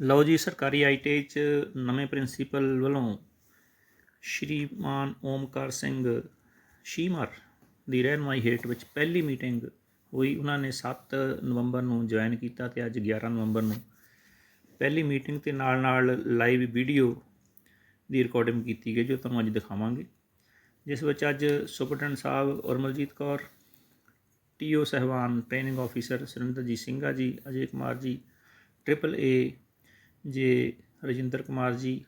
ਲਓ ਜੀ, ਸਰਕਾਰੀ ਆਈਟੀਆਈ ਚ ਨਵੇਂ ਪ੍ਰਿੰਸੀਪਲ ਵੱਲੋਂ ਸ਼੍ਰੀਮਾਨ ਓਮਕਾਰ ਸਿੰਘ ਸ਼ੀਮਰ ਦੀ ਰਹਿਨਮਾਈ ਹੇਠ ਵਿੱਚ ਪਹਿਲੀ ਮੀਟਿੰਗ ਹੋਈ। ਉਹਨਾਂ ਨੇ 7 ਨਵੰਬਰ ਨੂੰ ਜੁਆਇਨ ਕੀਤਾ ਤੇ ਅੱਜ 11 ਨਵੰਬਰ ਨੂੰ ਪਹਿਲੀ ਮੀਟਿੰਗ ਤੇ ਨਾਲ ਨਾਲ ਲਾਈਵ ਵੀਡੀਓ ਦੀ ਰਿਕਾਰਡਿੰਗ ਕੀਤੀ ਗਈ, ਜੋ ਤੁਹਾਨੂੰ ਅੱਜ ਦਿਖਾਵਾਂਗੇ। ਜਿਸ ਵਿੱਚ ਅੱਜ ਸੁਪਰਡੈਂਟ ਸਾਹਿਬ ਉਰਮਲਜੀਤ ਕੌਰ ਟੀਓ ਸਹਿਬਾਨ, ਟ੍ਰੇਨਿੰਗ ਆਫੀਸਰ ਸੁਰਿੰਦਰਜੀਤ ਸਿੰਘਾ ਜੀ, ਅਜੇ ਕੁਮਾਰ ਜੀ ਟ੍ਰਿਪਲ ਏ ਜੇ ਰਜਿੰਦਰ ਕੁਮਾਰ ਜੀ,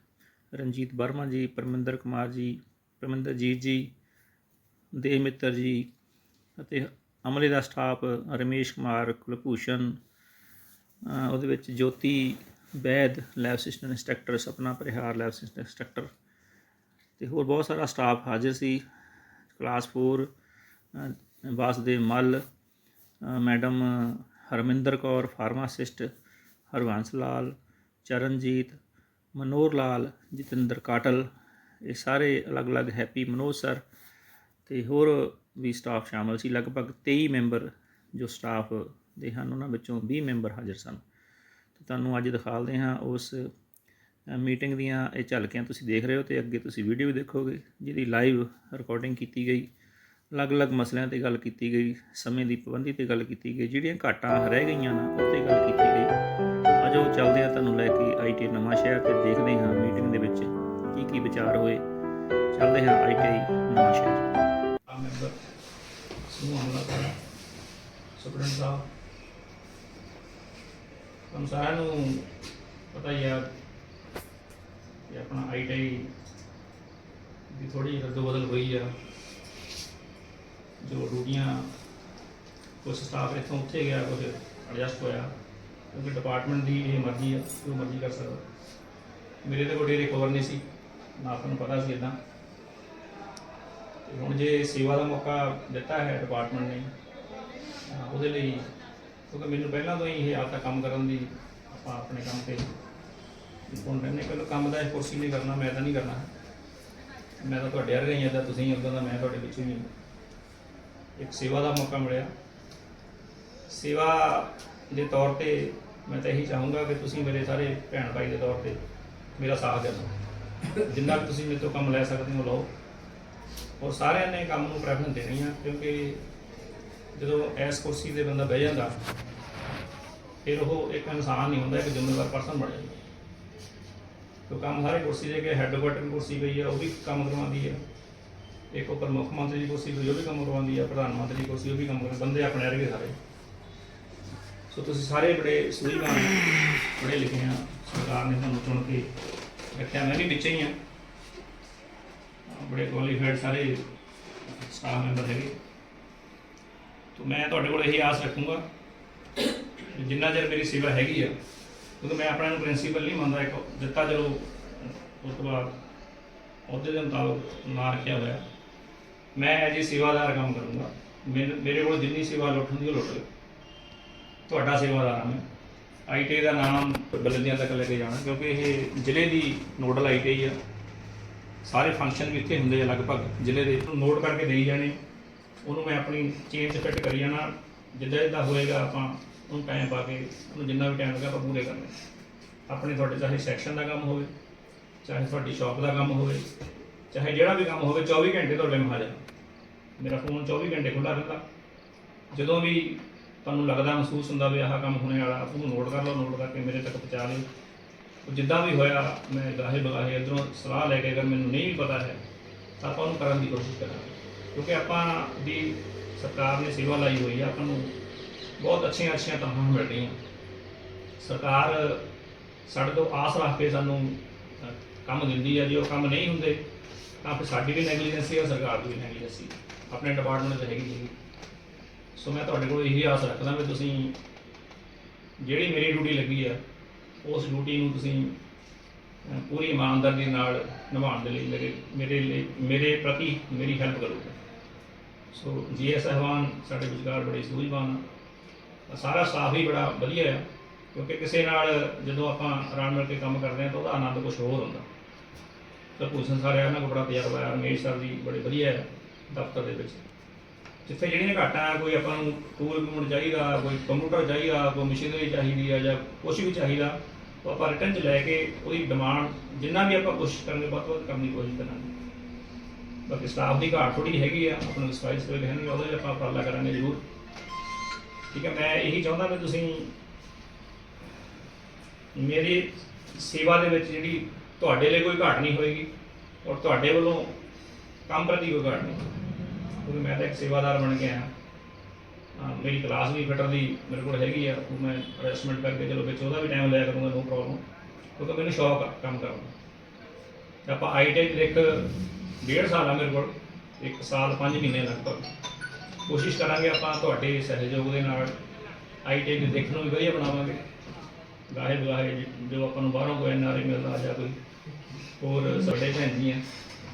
ਰਣਜੀਤ ਵਰਮਾ ਜੀ, ਪਰਮਿੰਦਰ ਕੁਮਾਰ ਜੀ, ਪਰਮਿੰਦਰਜੀਤ ਜੀ, ਦੇਵ ਮਿੱਤਰ ਜੀ ਅਤੇ ਅਮਲੇ ਦਾ ਸਟਾਫ ਰਮੇਸ਼ ਕੁਮਾਰ, ਕੁਲਭੂਸ਼ਣ ਉਹਦੇ ਵਿੱਚ Jyoti Vaid lab assistant instructor, Sapna Parihar, lab assistant instructor ਤੇ ਹੋਰ ਬਹੁਤ ਸਾਰਾ ਸਟਾਫ ਹਾਜ਼ਰ ਸੀ। Class 4 Vasdev Mall madam Harminder Kaur, pharmacist Harvans Lal Charanjit, Manohar Lal, Jatinder Katal, ਇਹ ਸਾਰੇ ਅਲੱਗ-ਅਲੱਗ ਹੈਪੀ ਮਨੋਜ ਸਰ ਤੇ ਹੋਰ ਵੀ ਸਟਾਫ ਸ਼ਾਮਲ ਸੀ। ਲਗਭਗ 23 ਮੈਂਬਰ ਜੋ ਸਟਾਫ ਦੇ ਹਨ, ਉਹਨਾਂ ਵਿੱਚੋਂ 20 ਮੈਂਬਰ ਹਾਜ਼ਰ ਸਨ। ਤੇ ਤੁਹਾਨੂੰ ਅੱਜ ਦਿਖਾਲਦੇ ਹਾਂ ਉਸ ਮੀਟਿੰਗ ਦੀਆਂ ਇਹ ਝਲਕੀਆਂ ਤੁਸੀਂ ਦੇਖ ਰਹੇ ਹੋ ਤੇ ਅੱਗੇ ਤੁਸੀਂ ਵੀਡੀਓ ਵੀ ਦੇਖੋਗੇ, ਜਿਹਦੀ ਲਾਈਵ ਰਿਕਾਰਡਿੰਗ ਕੀਤੀ ਗਈ। ਅਲੱਗ-ਅਲੱਗ ਮਸਲਿਆਂ ਤੇ ਗੱਲ ਕੀਤੀ ਗਈ, ਸਮੇਂ ਦੀ ਪਾਬੰਦੀ ਤੇ ਗੱਲ ਕੀਤੀ ਗਈ, ਜਿਹੜੀਆਂ ਘਾਟਾਂ ਰਹਿ ਗਈਆਂ ਨਾ ਉਹ ਤੇ ਗੱਲ ਕੀਤੀ ਗਈ। ਅਜੋ ਚੱਲਦੇ ਆ ਤੁਹਾਨੂੰ ਲੈ ਕੇ ਆਈਟੀ ਨਵਾਂ ਸ਼ਹਿਰ ਤੇ ਦੇਖਦੇ ਹਾਂ ਮੀਟਿੰਗ ਦੇ ਵਿੱਚ ਕੀ ਕੀ ਵਿਚਾਰ ਹੋਏ। ਚੱਲਦੇ ਹਾਂ ਆਈਟੀ ਨਵਾਂ ਸ਼ਹਿਰ। ਆ ਮੈਂਬਰ ਸਮੂਹ ਹਮਲਾ ਕਰ। ਸੁਪਰਡੈਂਟ ਸਾਹਿਬ। ਤੁਹਾਨੂੰ ਸਾਰਿਆਂ ਨੂੰ ਪਤਾ ਹੀ ਆ ਕਿ ਆਪਣਾ ਆਈਟੀ ਦੀ ਥੋੜੀ ਰੱਦੋ ਬਦਲ ਹੋਈ ਆ। ਜੋ ਡਿਊਟੀਆਂ ਕੁਝ ਸਟਾਫ ਇੱਥੋਂ ਉੱਥੇ ਗਿਆ ਕੁਝ ਐਡਜਸਟ ਹੋਇਆ। ਕਿਉਂਕਿ ਡਿਪਾਰਟਮੈਂਟ ਦੀ ਇਹ ਮਰਜ਼ੀ ਆ, ਜੋ ਮਰਜ਼ੀ ਕਰ ਸਕਦਾ। ਮੇਰੇ ਤੇ ਕੋਈ ਡੇਰੇ ਨਹੀਂ ਸੀ, ਨਾ ਆਪਾਂ ਨੂੰ ਪਤਾ ਸੀ ਇਦਾਂ ਤੇ ਹੁਣ ਜੇ ਸੇਵਾ ਦਾ ਮੌਕਾ ਦਿੱਤਾ ਹੈ ਡਿਪਾਰਟਮੈਂਟ ਨੇ, ਤਾਂ ਉਹਦੇ ਲਈ ਕਿਉਂਕਿ ਮੈਨੂੰ ਪਹਿਲਾਂ ਤੋਂ ਹੀ ਇਹ ਆਪਦਾ ਕੰਮ ਕਰਨ ਦੀ ਆਪਾਂ ਆਪਣੇ ਕੰਮ ਤੇ ਹੁਣ ਕਹਿੰਦੇ ਕਿ ਕੰਮ ਦਾ ਇਹ ਕੁਰਸੀ ਨਹੀਂ ਕਰਨਾ, ਮੈਂ ਤਾਂ ਨਹੀਂ ਕਰਨਾ। ਮੈਂ ਤਾਂ ਤੁਹਾਡੇ ਵਰਗਾ ਹੀ ਹਾਂ ਤਾਂ ਤੁਸੀਂ ਉਦੋਂ ਦਾ, ਮੈਂ ਤੁਹਾਡੇ ਵਿੱਚੋਂ ਹੀ ਇੱਕ ਸੇਵਾ ਦਾ ਮੌਕਾ ਮਿਲਿਆ। ਸੇਵਾ ਦੇ ਤੌਰ ਤੇ ਮੈਂ ਤਾਂ ਇਹੀ ਚਾਹੂੰਗਾ ਕਿ ਤੁਸੀਂ ਮੇਰੇ ਸਾਰੇ ਭੈਣ ਭਾਈ ਦੇ ਤੌਰ ਤੇ ਮੇਰਾ ਸਾਥ ਦੇਣਾ ਜਿੰਨਾ ਵੀ ਤੁਸੀਂ ਮੇਰੇ ਤੋਂ ਕੰਮ ਲੈ ਸਕਦੇ ਹੋ, ਲਓ। ਔਰ ਸਾਰਿਆਂ ਨੇ ਕੰਮ ਨੂੰ ਪ੍ਰੈਫਰੈਂਸ ਦੇਣੀ ਆ, ਕਿਉਂਕਿ ਜਦੋਂ ਇਸ ਕੁਰਸੀ ਤੇ ਬੰਦਾ ਬਹਿ ਜਾਂਦਾ, ਫਿਰ ਉਹ ਇੱਕ ਇਨਸਾਨ ਨਹੀਂ ਹੁੰਦਾ, ਇੱਕ ਜ਼ਿੰਮੇਵਾਰ ਪਰਸਨ ਬਣ ਜਾਂਦਾ। ਤੋ ਕੰਮ ਸਾਰੇ ਕੁਰਸੀ ਦੇ ਕੇ ਹੈੱਡਕੁਆਟਰ ਕੁਰਸੀ ਪਈ ਆ, ਉਹ ਵੀ ਕੰਮ ਕਰਵਾਉਂਦੀ ਆ। ਇੱਕ ਉੱਪਰ ਮੁੱਖ ਮੰਤਰੀ ਦੀ ਕੁਰਸੀ ਪਈ ਉਹ ਵੀ ਕੰਮ ਕਰਵਾਉਂਦੀ ਆ, ਪ੍ਰਧਾਨ ਮੰਤਰੀ ਦੀ ਕੁਰਸੀ, ਉਹ ਵੀ ਕੰਮ ਕਰ ਬੰਦੇ ਆਪਣੇ ਵਰਗੇ ਸਾਰੇ। ਸੋ ਤੁਸੀਂ ਸਾਰੇ ਬੜੇ ਸੂਝਵਾਨ ਪੜ੍ਹੇ ਲਿਖੇ ਆ। ਸਰਕਾਰ ਨੇ ਤੁਹਾਨੂੰ ਚੁਣ ਕੇ ਰੱਖਿਆ। ਮੈਂ ਵੀ ਵਿੱਚ ਹੀ ਆ। ਬੜੇ ਕੁਆਲੀਫਾਈਡ ਸਾਰੇ ਸਟਾਫ ਮੈਂਬਰ ਹੈਗੇ। ਤੋ ਮੈਂ ਤੁਹਾਡੇ ਕੋਲ ਇਹੀ ਆਸ ਰੱਖੂੰਗਾ ਜਿੰਨਾ ਚਿਰ ਮੇਰੀ ਸੇਵਾ ਹੈਗੀ ਆ, ਕਿਉਂਕਿ ਮੈਂ ਆਪਣਾ ਨੂੰ ਪ੍ਰਿੰਸੀਪਲ ਨਹੀਂ ਮੰਨਦਾ। ਇੱਕ ਦਿੱਤਾ ਚਲੋ, ਉਸ ਤੋਂ ਬਾਅਦ ਉਹਦੇ ਦੇ ਮੁਤਾਬਕ ਨਾ ਰੱਖਿਆ ਹੋਇਆ। ਮੈਂ ਐਜ ਏ ਸੇਵਾਦਾਰ ਕੰਮ ਕਰੂੰਗਾ। ਮੇਰੇ ਮੇਰੇ ਕੋਲ ਜਿੰਨੀ ਸੇਵਾ ਲੁੱਟ ਹੁੰਦੀ ਉਹ ਲੁੱਟ ਤੁਹਾਡਾ ਸੇਵਾਦਾਰ ਹਾਂ ਮੈਂ। ਆਈਟੀ ਦਾ ਨਾਮ ਬਲਦੀਆਂ ਤੱਕ ਲੈ ਕੇ ਜਾਣਾ, ਕਿਉਂਕਿ ਇਹ ਜ਼ਿਲ੍ਹੇ ਦੀ ਨੋਡਲ ਆਈਟੀ ਆ। ਸਾਰੇ ਫੰਕਸ਼ਨ ਵੀ ਇੱਥੇ ਹੁੰਦੇ ਆ ਲਗਭਗ, ਜ਼ਿਲ੍ਹੇ ਦੇ। ਨੋਟ ਕਰਕੇ ਦੇਈ ਜਾਣੇ। ਉਹਨੂੰ ਮੈਂ ਆਪਣੀ ਚੇਨ 'ਚ ਫਿੱਟ ਕਰੀ ਜਾਣਾ। ਜਿੱਦਾਂ ਜਿੱਦਾਂ ਹੋਏਗਾ ਆਪਾਂ ਉਹਨੂੰ ਟਾਈਮ ਪਾ ਕੇ, ਉਹਨੂੰ ਜਿੰਨਾ ਵੀ ਟਾਈਮ ਲੱਗਾ ਆਪਾਂ ਪੂਰੇ ਕਰਨੇ। ਆਪਣੇ ਤੁਹਾਡੇ ਚਾਹੇ ਸੈਕਸ਼ਨ ਦਾ ਕੰਮ ਹੋਵੇ, ਚਾਹੇ ਤੁਹਾਡੀ ਸ਼ਾਪ ਦਾ ਕੰਮ ਹੋਵੇ, ਚਾਹੇ ਜਿਹੜਾ ਵੀ ਕੰਮ ਹੋਵੇ 24 ਘੰਟੇ ਤੁਹਾਡੇ ਮੈਂ ਮੇਰਾ ਫੋਨ 24 ਘੰਟੇ ਖੁੱਲ੍ਹਾ ਰਹਿੰਦਾ। ਜਦੋਂ ਵੀ ਤੁਹਾਨੂੰ ਲੱਗਦਾ ਮਹਿਸੂਸ ਹੁੰਦਾ ਵੀ ਆਹ ਕੰਮ ਹੋਣੇ ਵਾਲਾ ਉਹਨੂੰ ਨੋਟ ਕਰ ਲਓ ਨੋਟ ਕਰਕੇ ਮੇਰੇ ਤੱਕ ਪਹੁੰਚਾ ਲਿਓ ਜਿੱਦਾਂ ਵੀ ਹੋਇਆ, ਮੈਂ ਗਾਹੇ ਬਗਾਹੇ ਇੱਧਰੋਂ ਸਲਾਹ ਲੈ ਕੇ ਅਗਰ ਮੈਨੂੰ ਨਹੀਂ ਵੀ ਪਤਾ ਹੈ, ਤਾਂ ਆਪਾਂ ਉਹਨੂੰ ਕਰਨ ਦੀ ਕੋਸ਼ਿਸ਼ ਕਰਾਂਗੇ। ਕਿਉਂਕਿ ਆਪਾਂ ਦੀ ਸਰਕਾਰ ਨੇ ਸੇਵਾ ਲਾਈ ਹੋਈ ਹੈ ਆਪਾਂ ਨੂੰ ਬਹੁਤ ਅੱਛੀਆਂ ਅੱਛੀਆਂ ਤਨਖਾਹਾਂ ਮਿਲ ਰਹੀਆਂ। ਸਰਕਾਰ ਸਾਡੇ ਤੋਂ ਆਸ ਰੱਖ ਕੇ ਸਾਨੂੰ ਕੰਮ ਦਿੰਦੀ ਹੈ ਜੇ ਉਹ ਕੰਮ ਨਹੀਂ ਹੁੰਦੇ, ਤਾਂ ਫਿਰ ਸਾਡੀ ਵੀ ਨੈਗਲੀਜੈਂਸੀ ਹੈ ਸਰਕਾਰ ਦੀ ਵੀ ਨੈਗਲੀਜੈਂਸੀ ਆਪਣੇ ਡਿਪਾਰਟਮੈਂਟ 'ਚ ਹੈਗੀ ਜੀ ਸੋ ਮੈਂ ਤੁਹਾਡੇ ਕੋਲ ਇਹੀ ਆਸ ਰੱਖਦਾ ਵੀ ਤੁਸੀਂ ਜਿਹੜੀ ਮੇਰੀ ਡਿਊਟੀ ਲੱਗੀ ਆ, ਉਸ ਡਿਊਟੀ ਨੂੰ ਤੁਸੀਂ ਪੂਰੀ ਇਮਾਨਦਾਰੀ ਨਾਲ ਨਿਭਾਉਣ ਦੇ ਲਈ ਮੇਰੇ ਮੇਰੇ ਲਈ, ਮੇਰੇ ਪ੍ਰਤੀ ਮੇਰੀ ਹੈਲਪ ਕਰੋਗੇ। ਸੋ ਜੀ ਜੀਐਸ ਸਹਿਬਾਨ ਸਾਡੇ ਵਿਚਕਾਰ ਬੜੇ ਸੂਝਵਾਨ ਆ। ਸਾਰਾ ਸਟਾਫ ਹੀ ਬੜਾ ਵਧੀਆ ਹੈ ਕਿਉਂਕਿ ਕਿਸੇ ਨਾਲ ਜਦੋਂ ਆਪਾਂ ਰਲ ਮਿਲ ਕੇ ਕੰਮ ਕਰਦੇ ਹਾਂ ਤਾਂ ਉਹਦਾ ਆਨੰਦ ਕੁਝ ਹੋਰ ਹੁੰਦਾ। ਤਾਂ ਭੂਸ਼ਣ ਸਾਰੇ ਇਹਨਾਂ ਕੋਲ ਬੜਾ ਤਜਰਬਾ ਹੈ ਰਮੇਸ਼ ਸਰ ਜੀ ਬੜੇ ਵਧੀਆ ਹੈ ਦਫ਼ਤਰ ਦੇ ਵਿੱਚ। ਜਿੱਥੇ ਜਿਹੜੀਆਂ ਘਾਟਾਂ ਕੋਈ ਆਪਾਂ ਨੂੰ ਟੂਲ ਕਮੂਡ ਚਾਹੀਦਾ, ਕੋਈ ਕੰਪਿਊਟਰ ਚਾਹੀਦਾ, ਕੋਈ ਮਸ਼ੀਨਰੀ ਚਾਹੀਦੀ ਆ ਜਾਂ ਕੁਛ ਵੀ ਚਾਹੀਦਾ, ਉਹ ਆਪਾਂ ਰਿਟਰਨ 'ਚ ਲੈ ਕੇ ਉਹਦੀ ਡਿਮਾਂਡ ਜਿੰਨਾ ਵੀ ਆਪਾਂ ਕੋਸ਼ਿਸ਼ ਕਰਾਂਗੇ ਵੱਧ ਤੋਂ ਵੱਧ ਕਰਨ ਦੀ ਕੋਸ਼ਿਸ਼ ਕਰਾਂਗੇ। ਬਾਕੀ ਸਟਾਫ ਦੀ ਘਾਟ ਥੋੜੀ ਹੈਗੀ ਆ ਆਪਣੇ ਸਪਾਈਸ ਕੋਲ ਹੈਗੀ ਉਹਦੇ ਲਈ ਆਪਾਂ ਉਪਰਾਲਾ ਕਰਾਂਗੇ ਜ਼ਰੂਰ। ਠੀਕ ਹੈ ਮੈਂ ਇਹੀ ਚਾਹੁੰਦਾ ਕਿ ਤੁਸੀਂ ਮੇਰੀ ਸੇਵਾ ਦੇ ਵਿੱਚ ਜਿਹੜੀ ਤੁਹਾਡੇ ਲਈ ਕੋਈ ਘਾਟ ਨਹੀਂ ਹੋਏਗੀ, ਔਰ ਤੁਹਾਡੇ ਵੱਲੋਂ ਕੰਮ ਪ੍ਰਤੀ ਕੋਈ ਘਾਟ ਨਹੀਂ ਕਿਉਂਕਿ ਮੈਂ ਤਾਂ ਇੱਕ ਸੇਵਾਦਾਰ ਬਣ ਕੇ ਆਇਆ। ਮੇਰੀ ਕਲਾਸ ਵੀ ਫਿਟਰ ਦੀ ਮੇਰੇ ਕੋਲ ਹੈਗੀ ਆ, ਉਹ ਮੈਂ ਅਰੈਸਟਮੈਂਟ ਕਰਕੇ ਚਲੋ ਵਿੱਚ ਉਹਦਾ ਵੀ ਟਾਈਮ ਲਿਆ ਕਰੂੰਗਾ ਨੋ ਪ੍ਰੋਬਲਮ ਕਿਉਂਕਿ ਮੈਨੂੰ ਸ਼ੌਕ ਆ ਕੰਮ ਕਰਨ ਦਾ। ਤੇ ਆਪਾਂ ਆਈਟੈਕ ਦੇ ਇੱਕ ਡੇਢ ਸਾਲ ਆ ਮੇਰੇ ਕੋਲ, ਇੱਕ ਸਾਲ 5 ਮਹੀਨੇ ਲਗਭਗ। ਕੋਸ਼ਿਸ਼ ਕਰਾਂਗੇ ਆਪਾਂ ਤੁਹਾਡੇ ਸਹਿਯੋਗ ਦੇ ਨਾਲ ਆਈਟੈਕ ਦੇਖਣ ਨੂੰ ਵੀ ਵਧੀਆ ਬਣਾਵਾਂਗੇ। ਗਾਹੇ ਬਗਾਹੇ ਜੋ ਆਪਾਂ ਨੂੰ ਬਾਹਰੋਂ ਕੋਈ ਐਨਆਰਆਈ ਮਿਲਦਾ ਜਾਂ ਕੋਈ ਹੋਰ ਸਾਡੇ ਭੈਣ ਜੀ ਆ,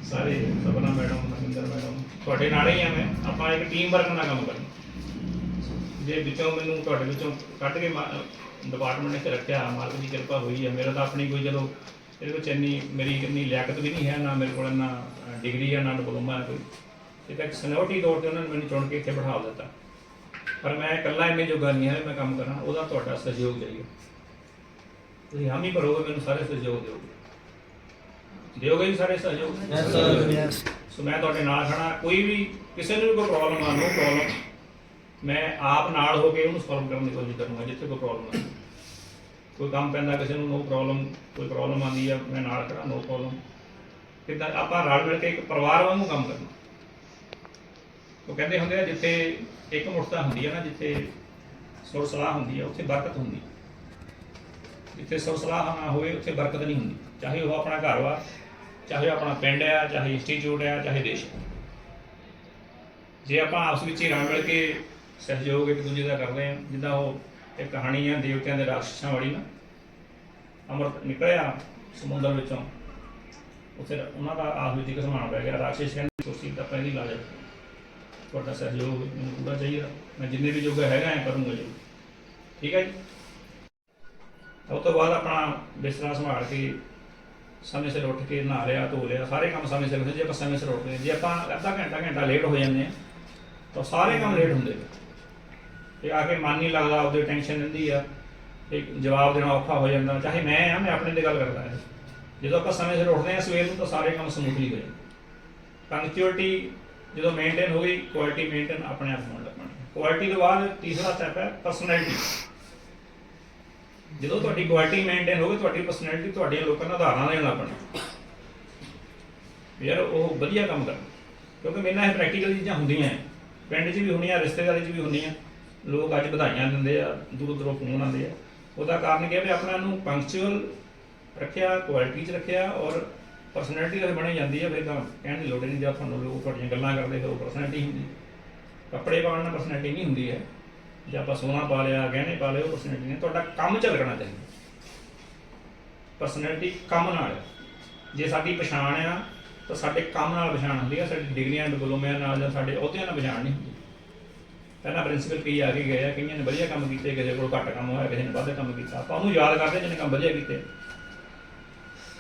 ਸਾਰੇ ਸਪਨਾ ਮੈਡਮ ਮਹਿੰਦਰ ਮੈਡਮ ਤੁਹਾਡੇ ਨਾਲ ਹੀ ਆ ਮੈਂ। ਆਪਾਂ ਇੱਕ ਟੀਮ ਵਰਕ ਨਾਲ ਕੰਮ ਕਰਨਾ ਜੇ ਵਿੱਚੋਂ ਮੈਨੂੰ ਤੁਹਾਡੇ ਵਿੱਚੋਂ ਕੱਢ ਕੇ ਡਿਪਾਰਟਮੈਂਟ ਨੇ ਰੱਖਿਆ, ਮਾਲਕ ਦੀ ਕਿਰਪਾ ਹੋਈ ਹੈ ਮੇਰਾ ਤਾਂ ਆਪਣੀ ਕੋਈ ਚਲੋ ਇਹਦੇ ਵਿੱਚ ਇੰਨੀ ਮੇਰੀ ਇੰਨੀ ਲਿਆਕਤ ਵੀ ਨਹੀਂ ਹੈ, ਨਾ ਮੇਰੇ ਕੋਲ ਇੰਨਾ ਡਿਗਰੀ ਹੈ ਨਾ ਡਿਪਲੋਮਾ ਹੈ ਕੋਈ। ਇਹ ਤਾਂ ਇੱਕ ਸਨੋਟੀ ਤੌਰ ਤੇ ਉਹਨਾਂ ਨੇ ਮੈਨੂੰ ਚੁਣ ਕੇ ਇੱਥੇ ਬਿਠਾ ਦਿੱਤਾ। ਪਰ ਮੈਂ ਇਕੱਲਾ ਇੰਨੇ ਜੋਗਾ ਨਹੀਂ ਹੈ ਮੈਂ ਕੰਮ ਕਰਾਂ। ਉਹਦਾ ਤੁਹਾਡਾ ਸਹਿਯੋਗ ਚਾਹੀਦਾ ਤੁਸੀਂ ਹਾਮੀ ਭਰੋਗੇ, ਮੈਨੂੰ ਸਾਰੇ ਸਹਿਯੋਗ ਦਿਓਗੇ। ਦਿਓਗੇ ਜੀ ਸਾਰੇ ਸਹਿਯੋਗ। Yes, sir. Yes. ਸੋ ਮੈਂ ਤੁਹਾਡੇ ਨਾਲ ਖੜਾ। ਕੋਈ ਵੀ ਕਿਸੇ ਨੂੰ ਵੀ ਕੋਈ ਪ੍ਰੋਬਲਮ ਆ ਨੋ ਪ੍ਰੋਬਲਮ ਮੈਂ ਆਪ ਨਾਲ ਹੋ ਕੇ ਉਹਨੂੰ ਸੋਲਵ ਕਰਨ ਦੀ ਕੋਸ਼ਿਸ਼ ਕਰੂੰਗਾ ਜਿੱਥੇ ਕੋਈ ਪ੍ਰੋਬਲਮ ਆ। ਕੋਈ ਕੰਮ ਪੈਂਦਾ ਕਿਸੇ ਨੂੰ ਨੋ ਪ੍ਰੋਬਲਮ ਕੋਈ ਪ੍ਰੋਬਲਮ ਆਉਂਦੀ ਆ ਮੈਂ ਨਾਲ ਖੜਾ ਨੋ ਪ੍ਰੋਬਲਮ ਕਿੱਦਾਂ ਆਪਾਂ ਰਲ ਮਿਲ ਕੇ ਇੱਕ ਪਰਿਵਾਰ ਵਾਂਗੂ ਕੰਮ ਕਰਨਾ। ਉਹ ਕਹਿੰਦੇ ਹੁੰਦੇ ਆ ਜਿੱਥੇ ਇੱਕ ਮੁਠਤਾ ਹੁੰਦੀ ਆ ਨਾ ਜਿੱਥੇ ਸੁਰ ਸਲਾਹ ਹੁੰਦੀ ਆ ਉੱਥੇ ਬਰਕਤ ਹੁੰਦੀ। ਜਿੱਥੇ ਸੁਰ ਸਲਾਹ ਨਾ ਹੋਵੇ ਉੱਥੇ ਬਰਕਤ ਨਹੀਂ ਹੁੰਦੀ। ਚਾਹੇ ਉਹ ਆਪਣਾ ਘਰ ਵਾ ਚਾਹੇ ਉਹ ਆਪਣਾ ਪਿੰਡ ਆ, ਚਾਹੇ ਇੰਸਟੀਚਿਊਟ ਆ, ਚਾਹੇ ਦੇਸ਼। ਆ। ਜੇ ਆਪਾਂ ਆਪਸ ਵਿੱਚ ਹੀ ਰਲ ਮਿਲ ਕੇ ਸਹਿਯੋਗ ਇੱਕ ਦੂਜੇ ਦਾ ਕਰਦੇ ਆ ਜਿੱਦਾਂ ਉਹ ਇੱਕ ਕਹਾਣੀ ਆ, ਦੇਵਤਿਆਂ ਦੇ ਰਾਖਸ਼ਾਂ ਵਾਲੀ ਨਾ, ਅੰਮ੍ਰਿਤ ਨਿਕਲਿਆ ਸਮੁੰਦਰ ਵਿੱਚੋਂ। ਉੱਥੇ ਉਹਨਾਂ ਦਾ ਆਪਸ ਵਿੱਚ ਇੱਕ ਸਮਾਨ ਪੈ ਗਿਆ, ਰਾਖਸ਼ ਕਹਿੰਦੇ ਕੁਰਸੀ ਦਾ ਪਹਿਲੀ ਲਾ ਜਾ ਤੁਹਾਡਾ ਸਹਿਯੋਗ ਮੈਨੂੰ ਪੂਰਾ ਚਾਹੀਦਾ। ਮੈਂ ਜਿੰਨੇ ਵੀ ਜੋਗਾ ਹੈਗਾ, ਐ ਕਰੂੰਗਾ ਜੀ। ਠੀਕ ਹੈ ਜੀ? ਉਹ ਤੋਂ ਬਾਅਦ ਆਪਣਾ ਬਿਸਤਰਾ ਸੰਭਾਲ ਕੇ ਸਮੇਂ ਸਿਰ ਉੱਠ ਕੇ ਨਹਾ ਲਿਆ, ਧੋ ਲਿਆ, ਸਾਰੇ ਕੰਮ ਸਮੇਂ ਸਿਰ ਹੁੰਦੇ ਜੇ ਆਪਾਂ ਸਮੇਂ ਸਿਰ ਉੱਠਦੇ ਹਾਂ। ਜੇ ਆਪਾਂ ਅੱਧਾ ਘੰਟਾ ਘੰਟਾ ਲੇਟ ਹੋ ਜਾਂਦੇ ਹਾਂ, ਤਾਂ ਸਾਰੇ ਕੰਮ ਲੇਟ ਹੁੰਦੇ ਨੇ। ਤੇ ਆ ਕੇ ਮਨ ਨਹੀਂ ਲੱਗਦਾ ਉਹਦੇ ਟੈਨਸ਼ਨ ਰਹਿੰਦੀ ਆ, ਤੇ ਜਵਾਬ ਦੇਣਾ ਔਖਾ ਹੋ ਜਾਂਦਾ। ਚਾਹੇ ਮੈਂ ਆ, ਮੈਂ ਆਪਣੇ ਦੀ ਗੱਲ ਕਰਦਾ ਹਾਂ। ਜਦੋਂ ਆਪਾਂ ਸਮੇਂ ਸਿਰ ਉੱਠਦੇ ਹਾਂ ਸਵੇਰ ਨੂੰ, ਤਾਂ ਸਾਰੇ ਕੰਮ ਸਮੂਥਲੀ ਹੋ ਜਾਂਦੇ ਪੰਕਚੁਅਲਿਟੀ ਜਦੋਂ ਮੇਨਟੇਨ ਹੋ ਗਈ ਕੁਆਲਿਟੀ ਮੇਨਟੇਨ ਆਪਣੇ ਆਪ ਹੋਣ ਲੱਗਣਾ ਕੁਆਲਿਟੀ ਤੋਂ ਬਾਅਦ ਤੀਸਰਾ ਸਟੈਪ ਹੈ ਪਰਸਨੈਲਿਟੀ ਜਦੋਂ ਤੁਹਾਡੀ ਕੁਆਲਿਟੀ ਮੇਨਟੇਨ ਹੋਵੇ, ਤੁਹਾਡੀ ਪਰਸਨੈਲਿਟੀ ਤੁਹਾਡੀਆਂ ਲੋਕਾਂ ਨੂੰ ਉਦਾਹਰਨਾਂ ਦੇਣ ਲੱਗ ਪੈਣਾ। ਯਾਰ, ਉਹ ਵਧੀਆ ਕੰਮ ਕਰ। ਕਿਉਂਕਿ ਮੇਰੇ ਨਾਲ ਇਹ ਪ੍ਰੈਕਟੀਕਲ ਚੀਜ਼ਾਂ ਹੁੰਦੀਆਂ ਪਿੰਡ 'ਚ ਵੀ ਹੁੰਦੀਆਂ, ਰਿਸ਼ਤੇਦਾਰੀ 'ਚ ਵੀ ਹੁੰਦੀਆਂ। ਲੋਕ ਅੱਜ ਵਧਾਈਆਂ ਦਿੰਦੇ ਆ, ਦੂਰ ਦੂਰੋਂ ਫੋਨ ਆਉਂਦੇ ਆ। ਉਹਦਾ ਕਾਰਨ ਕੀ ਹੈ ਵੀ ਆਪਣਾ ਨੂੰ ਪੰਕਚੁਅਲ ਰੱਖਿਆ ਕੁਆਲਿਟੀ 'ਚ ਰੱਖਿਆ ਔਰ ਪਰਸਨੈਲਿਟੀ ਤਾਂ ਬਣੀ ਜਾਂਦੀ ਹੈ ਫਿਰ ਤਾਂ ਕਹਿਣ ਦੀ ਲੋੜ ਹੀ ਨਹੀਂ, ਜਦ ਤੁਹਾਨੂੰ ਲੋਕ ਤੁਹਾਡੀਆਂ ਗੱਲਾਂ ਕਰਦੇ, ਫਿਰ ਉਹ ਪਰਸਨੈਲਿਟੀ ਹੁੰਦੀ ਕੱਪੜੇ ਪਾਉਣ ਨਾਲ ਪਰਸਨੈਲਿਟੀ ਨਹੀਂ ਹੁੰਦੀ ਹੈ ਜੇ ਆਪਾਂ ਸੋਨਾ ਪਾ ਲਿਆ, ਗਹਿਣੇ ਪਾ ਲਏ ਉਹ ਪਰਸਨੈਲਿਟੀ ਨਹੀਂ ਤੁਹਾਡਾ ਕੰਮ ਝਲਕਣਾ ਚਾਹੀਦਾ। ਪਰਸਨੈਲਿਟੀ ਕੰਮ ਨਾਲ ਹੈ। ਜੇ ਸਾਡੀ ਪਛਾਣ ਆ, ਤਾਂ ਸਾਡੇ ਕੰਮ ਨਾਲ ਪਛਾਣ ਹੁੰਦੀ ਹੈ ਸਾਡੀ ਡਿਗਰੀਆਂ ਡਿਪਲੋਮਿਆਂ ਨਾਲ ਜਾਂ ਸਾਡੇ ਅਹੁਦਿਆਂ ਨਾਲ ਪਛਾਣ ਨਹੀਂ ਹੁੰਦੀ। ਪਹਿਲਾਂ ਪ੍ਰਿੰਸੀਪਲ ਕਈ ਆ ਕੇ ਗਏ ਆ, ਕਈਆਂ ਨੇ ਵਧੀਆ ਕੰਮ ਕੀਤੇ, ਕਿਸੇ ਕੋਲ ਘੱਟ ਕੰਮ ਹੋਇਆ, ਕਿਸੇ ਨੇ ਵੱਧ ਕੰਮ ਕੀਤਾ। ਆਪਾਂ ਉਹਨੂੰ ਯਾਦ ਕਰਦੇ ਜਿਹਨੇ ਕੰਮ ਵਧੀਆ ਕੀਤੇ।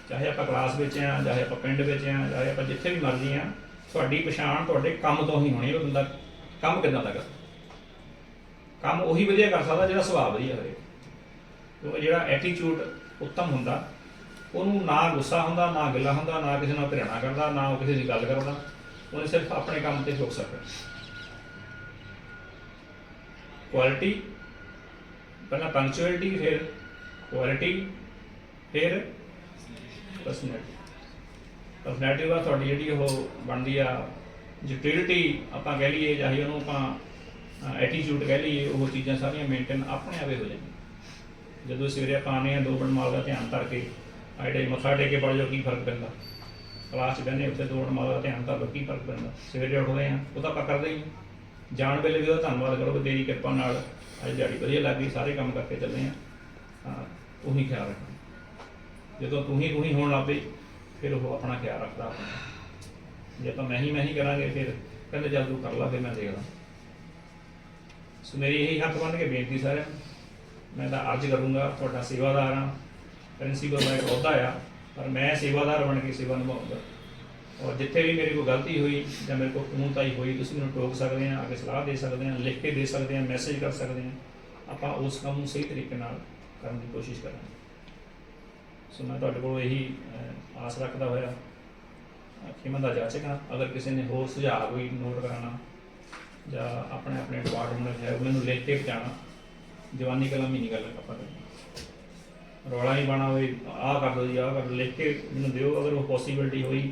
ਚਾਹੇ ਆਪਾਂ ਕਲਾਸ ਵਿੱਚ ਆ, ਚਾਹੇ ਆਪਾਂ ਪਿੰਡ ਵਿੱਚ ਆ, ਚਾਹੇ ਆਪਾਂ ਜਿੱਥੇ ਵੀ ਮਰਜ਼ੀ ਆ, ਤੁਹਾਡੀ ਪਛਾਣ ਤੁਹਾਡੇ ਕੰਮ ਤੋਂ ਹੀ ਹੋਣੀ ਹੈ ਵੀ ਬੰਦਾ ਕੰਮ ਕਿੱਦਾਂ ਦਾ ਕਰਦਾ ਕੰਮ ਉਹੀ ਵਧੀਆ ਕਰ ਸਕਦਾ ਜਿਹੜਾ ਸੁਭਾਅ ਵਧੀਆ ਹੋਵੇ ਕਿਉਂਕਿ ਜਿਹੜਾ ਐਟੀਟਿਊਡ ਉੱਤਮ ਹੁੰਦਾ, ਉਹਨੂੰ ਨਾ ਗੁੱਸਾ ਹੁੰਦਾ, ਨਾ ਗਿਲਾ ਹੁੰਦਾ, ਨਾ ਕਿਸੇ ਨਾਲ ਧਿਆਣਾ ਕਰਦਾ, ਨਾ ਉਹ ਕਿਸੇ ਦੀ ਗੱਲ ਕਰਦਾ। ਉਹਨੇ ਸਿਰਫ ਆਪਣੇ ਕੰਮ ਤੇ ਫੋਕਸ ਕਰਦਾ ਕੁਆਲਿਟੀ ਪਹਿਲਾਂ ਪੰਕਚੁਅਲਿਟੀ ਫਿਰ ਕੁਆਲਿਟੀ ਫਿਰ ਪਰਸਨੈਲਿਟੀ ਪਰਸਨੈਲਿਟੀ ਦਾ ਤੁਹਾਡੀ ਜਿਹੜੀ ਉਹ ਬਣਦੀ ਆ ਯੂਟਿਲਿਟੀ ਆਪਾਂ ਕਹਿ ਲਈਏ ਚਾਹੇ ਉਹਨੂੰ ਆਪਾਂ ਐਟੀਟਿਊਡ ਕਹਿ ਲਈਏ, ਉਹ ਚੀਜ਼ਾਂ ਸਾਰੀਆਂ ਮੇਨਟੇਨ ਆਪਣੇ ਆਪੇ ਹੋ ਜਾਂਦੀਆਂ। ਜਦੋਂ ਸਵੇਰੇ ਆਪਾਂ ਆਉਂਦੇ ਹਾਂ, ਦੋ ਮਾਲ ਦਾ ਧਿਆਨ ਧਰ ਕੇ ਆਈਡੇ ਮੱਥਾ ਟੇਕ ਕੇ ਪੜ ਜਾਓ, ਕੀ ਫ਼ਰਕ ਪੈਂਦਾ? ਕਲਾਸ 'ਚ ਬਹਿੰਦੇ ਉੱਥੇ ਦੋ ਮਾਲ ਦਾ ਧਿਆਨ ਧਰ ਲਓ, ਕੀ ਫ਼ਰਕ ਪੈਂਦਾ? ਸਵੇਰੇ ਉੱਠਦੇ ਆ ਉਹ ਤਾਂ ਆਪਾਂ ਕਰਦੇ ਹੀ ਜਾਣ ਵੇਲੇ ਵੀ ਉਹਦਾ ਧੰਨਵਾਦ ਕਰੋ ਕਿ ਤੇਰੀ ਕਿਰਪਾ ਨਾਲ ਅੱਜ ਦਿਹਾੜੀ ਵਧੀਆ ਲੱਗ ਗਈ, ਸਾਰੇ ਕੰਮ ਕਰਕੇ ਚੱਲੇ ਆ ਹਾਂ, ਉਹੀ ਖਿਆਲ ਰੱਖਣਾ। ਜਦੋਂ ਤੂੰ ਹੀ ਤੂੰ ਹੀ ਹੋਣ ਲੱਗ ਪਈ, ਫਿਰ ਉਹ ਆਪਣਾ ਖਿਆਲ ਰੱਖਦਾ। ਆਪਣਾ ਜੇ ਆਪਾਂ ਮੈਂ ਹੀ ਮੈਂ ਹੀ ਕਰਾਂਗੇ, ਫਿਰ ਕਹਿੰਦੇ ਜਦ ਤੂੰ ਕਰ ਲਾ, ਫਿਰ ਮੈਂ ਦੇਖਦਾ ਸੋ ਮੇਰੀ ਇਹੀ ਹੱਥ ਬੰਨ ਕੇ ਬੇਨਤੀ ਸਾਰਿਆਂ ਨੂੰ ਮੈਂ ਤਾਂ ਅੱਜ ਕਰੂੰਗਾ ਤੁਹਾਡਾ ਸੇਵਾਦਾਰ ਹਾਂ ਪ੍ਰਿੰਸੀਪਲ ਦਾ ਇੱਕ ਅਹੁਦਾ ਆ ਪਰ ਮੈਂ ਸੇਵਾਦਾਰ ਬਣ ਕੇ ਸੇਵਾ ਨਿਭਾਉਂਗਾ ਔਰ ਜਿੱਥੇ ਵੀ ਮੇਰੀ ਕੋਲ ਗਲਤੀ ਹੋਈ ਜਾਂ ਮੇਰੇ ਕੋਲ ਕਮੂਤਾਈ ਹੋਈ ਤੁਸੀਂ ਮੈਨੂੰ ਟੋਕ ਸਕਦੇ ਆ ਅੱਗੇ ਸਲਾਹ ਦੇ ਸਕਦੇ ਆ ਲਿਖ ਕੇ ਦੇ ਸਕਦੇ ਆ ਮੈਸੇਜ ਕਰ ਸਕਦੇ ਆ ਆਪਾਂ ਉਸ ਕੰਮ ਨੂੰ ਸਹੀ ਤਰੀਕੇ ਨਾਲ ਕਰਨ ਦੀ ਕੋਸ਼ਿਸ਼ ਕਰਾਂਗੇ ਸੋ ਮੈਂ ਤੁਹਾਡੇ ਕੋਲ ਇਹੀ ਆਸ ਰੱਖਦਾ ਹੋਇਆ ਖਿਮਨ ਦਾ ਜਾਚਕਾਂ ਅਗਰ ਕਿਸੇ ਨੇ ਹੋਰ ਸੁਝਾਅ ਕੋਈ ਨੋਟ ਕਰਾਣਾ ਜਾਂ ਆਪਣੇ ਆਪਣੇ ਡਿਪਾਰਟਮੈਂਟ ਹੈ ਮੈਨੂੰ ਲਿਖ ਕੇ ਜਾਣਾ। ਜਵਾਨੀ ਕਲਮ ਮਹੀਨੀ ਗੱਲ ਆਪਾਂ ਕਰਨੀ ਰੌਲਾ ਨਹੀਂ ਪਾਣਾ ਹੋਵੇ ਆਹ ਕਰ ਦਿਓ ਜੀ, ਆਹ ਕਰ ਲਿਖ ਕੇ ਮੈਨੂੰ ਦਿਓ, ਅਗਰ ਉਹ ਪੋਸੀਬਿਲਿਟੀ ਹੋਈ,